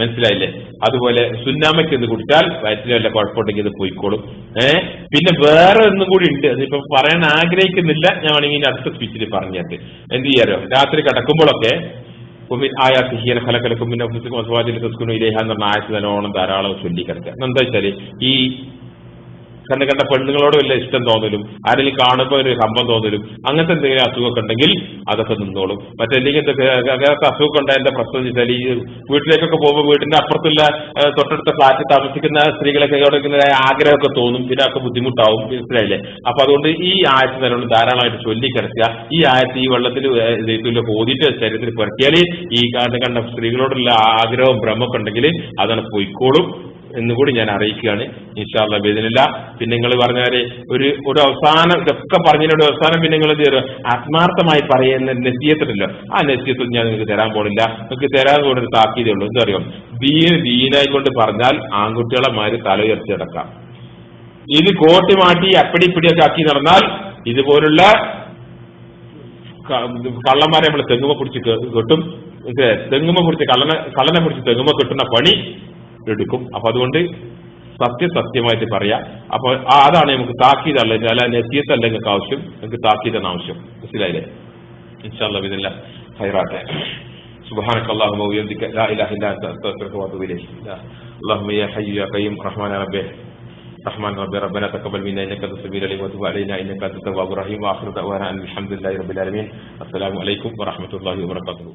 മനസ്സിലായില്ലേ? അതുപോലെ സുന്നാമയ്ക്ക് എന്ന് കുടിച്ചാൽ വയറ്റിന് വല്ല കുഴപ്പമുണ്ടെങ്കിൽ ഇത് പോയിക്കോളും. ഏഹ് പിന്നെ വേറെ ഒന്നും കൂടി ഉണ്ട്. അതിപ്പോ പറയാൻ ആഗ്രഹിക്കുന്നില്ല. ഞാൻ വേണമെങ്കിൽ അടുത്ത സ്പീച്ചിൽ പറഞ്ഞിട്ട് എന്ത് ചെയ്യാലോ? രാത്രി കിടക്കുമ്പോഴൊക്കെ ഹീന ഫലക്കലക്കും പിന്നെ അഫ്സുക്കും അസ്വാദിൽ തസ്കുനും ഇലേഹ എന്ന് പറഞ്ഞ ആയത്ത് നല്ലോണം ധാരാളം ചൊല്ലിക്കിടക്കുക. എന്താ വെച്ചാൽ ഈ കണ്ട കണ്ട പെണ്ണുങ്ങളോട് വല്ല ഇഷ്ടം തോന്നലും ആരെങ്കിലും കാണുമ്പോൾ ഒരു കമ്പം തോന്നലും അങ്ങനത്തെ എന്തെങ്കിലും അസുഖമൊക്കെ ഉണ്ടെങ്കിൽ അതൊക്കെ നിന്നോളും. എന്തൊക്കെ അങ്ങനത്തെ അസുഖമൊക്കെ ഉണ്ടായ പ്രശ്നം എന്ന് വെച്ചാൽ ഈ വീട്ടിലേക്കൊക്കെ പോകുമ്പോൾ വീടിന്റെ അപ്പുറത്തുള്ള തൊട്ടടുത്ത ഫ്ലാറ്റിൽ താമസിക്കുന്ന സ്ത്രീകളൊക്കെ ഇങ്ങനെ ആഗ്രഹമൊക്കെ തോന്നും പിന്നെ ബുദ്ധിമുട്ടാവും മനസ്സിലായില്ലേ? അപ്പൊ അതുകൊണ്ട് ഈ ആയത്ത് നല്ലോണം ധാരാളമായിട്ട് ചൊല്ലിക്കിടക്കുക ഈ ആയത്ത് ഈ വെള്ളത്തിൽ ഇതൊക്കെ ഓതിയിട്ട് ശരീരത്തിൽ പുരട്ടിയാൽ ഈ കണ്ട കണ്ട സ്ത്രീകളോടുള്ള ആഗ്രഹവും ഭ്രമൊക്കെ ഉണ്ടെങ്കിൽ അതാണ് പോയിക്കോളും. എന്നുകൂടി ഞാൻ അറിയിക്കുകയാണ്. ഇൻഷാല്ല വേദനില്ല പിന്നെ നിങ്ങൾ പറഞ്ഞാൽ ഒരു ഒരു അവസാനം ഇതൊക്കെ പറഞ്ഞതിനോട് അവസാനം പിന്നെ നിങ്ങൾ ആത്മാർത്ഥമായി പറയുന്ന നെസിയത്തുണ്ടല്ലോ ആ നെസിയത്തും ഞാൻ നിങ്ങൾക്ക് തരാൻ പോണില്ല. നിങ്ങൾക്ക് തരാൻ പോകുന്ന ഒരു താക്കീതേ ഉള്ളൂ. എന്താ അറിയോ ദീന് ദീനായി കൊണ്ട് പറഞ്ഞാൽ ആൺകുട്ടികളെ മാതിരി തല ഉയർത്തി കിടക്കാം ഇത് കോട്ടി മാറ്റി അപ്പടി ഇപ്പടിയൊക്കെ ആക്കി നടന്നാൽ ഇതുപോലുള്ള കള്ളന്മാരെ നമ്മൾ തെങ്ങുമ പിടിച്ച് കിട്ടും? തെങ്ങുമ പിടിച്ച് കള്ളനെ കള്ളനെ പിടിച്ച് തെങ്ങുമ കെട്ടുന്ന പണി എടുക്കും അപ്പൊ അതുകൊണ്ട് സത്യസത്യമായിട്ട് പറയാം അപ്പൊ ആ- അതാണ് നമുക്ക് താക്കീതല്ല അല്ല നെത്തിയത്തല്ല നിങ്ങൾക്ക് ആവശ്യം നിങ്ങൾക്ക് താക്കീതാണ് ആവശ്യം മനസ്സിലായില്ലേ ഇൻഷാല്ല ഇതില്ല ഹൈറാട്ടെ سبحانك اللهم وبحمدك لا اله الا انت استغفرك واتوب اليك اللهم يا حي يا قيوم رحمن ربي رحمن ربي ربنا تقبل منا انك انت السميع العليم وتب علينا انك انت التواب الرحيم واخر دعوانا ان الحمد لله رب العالمين السلام عليكم ورحمه الله وبركاته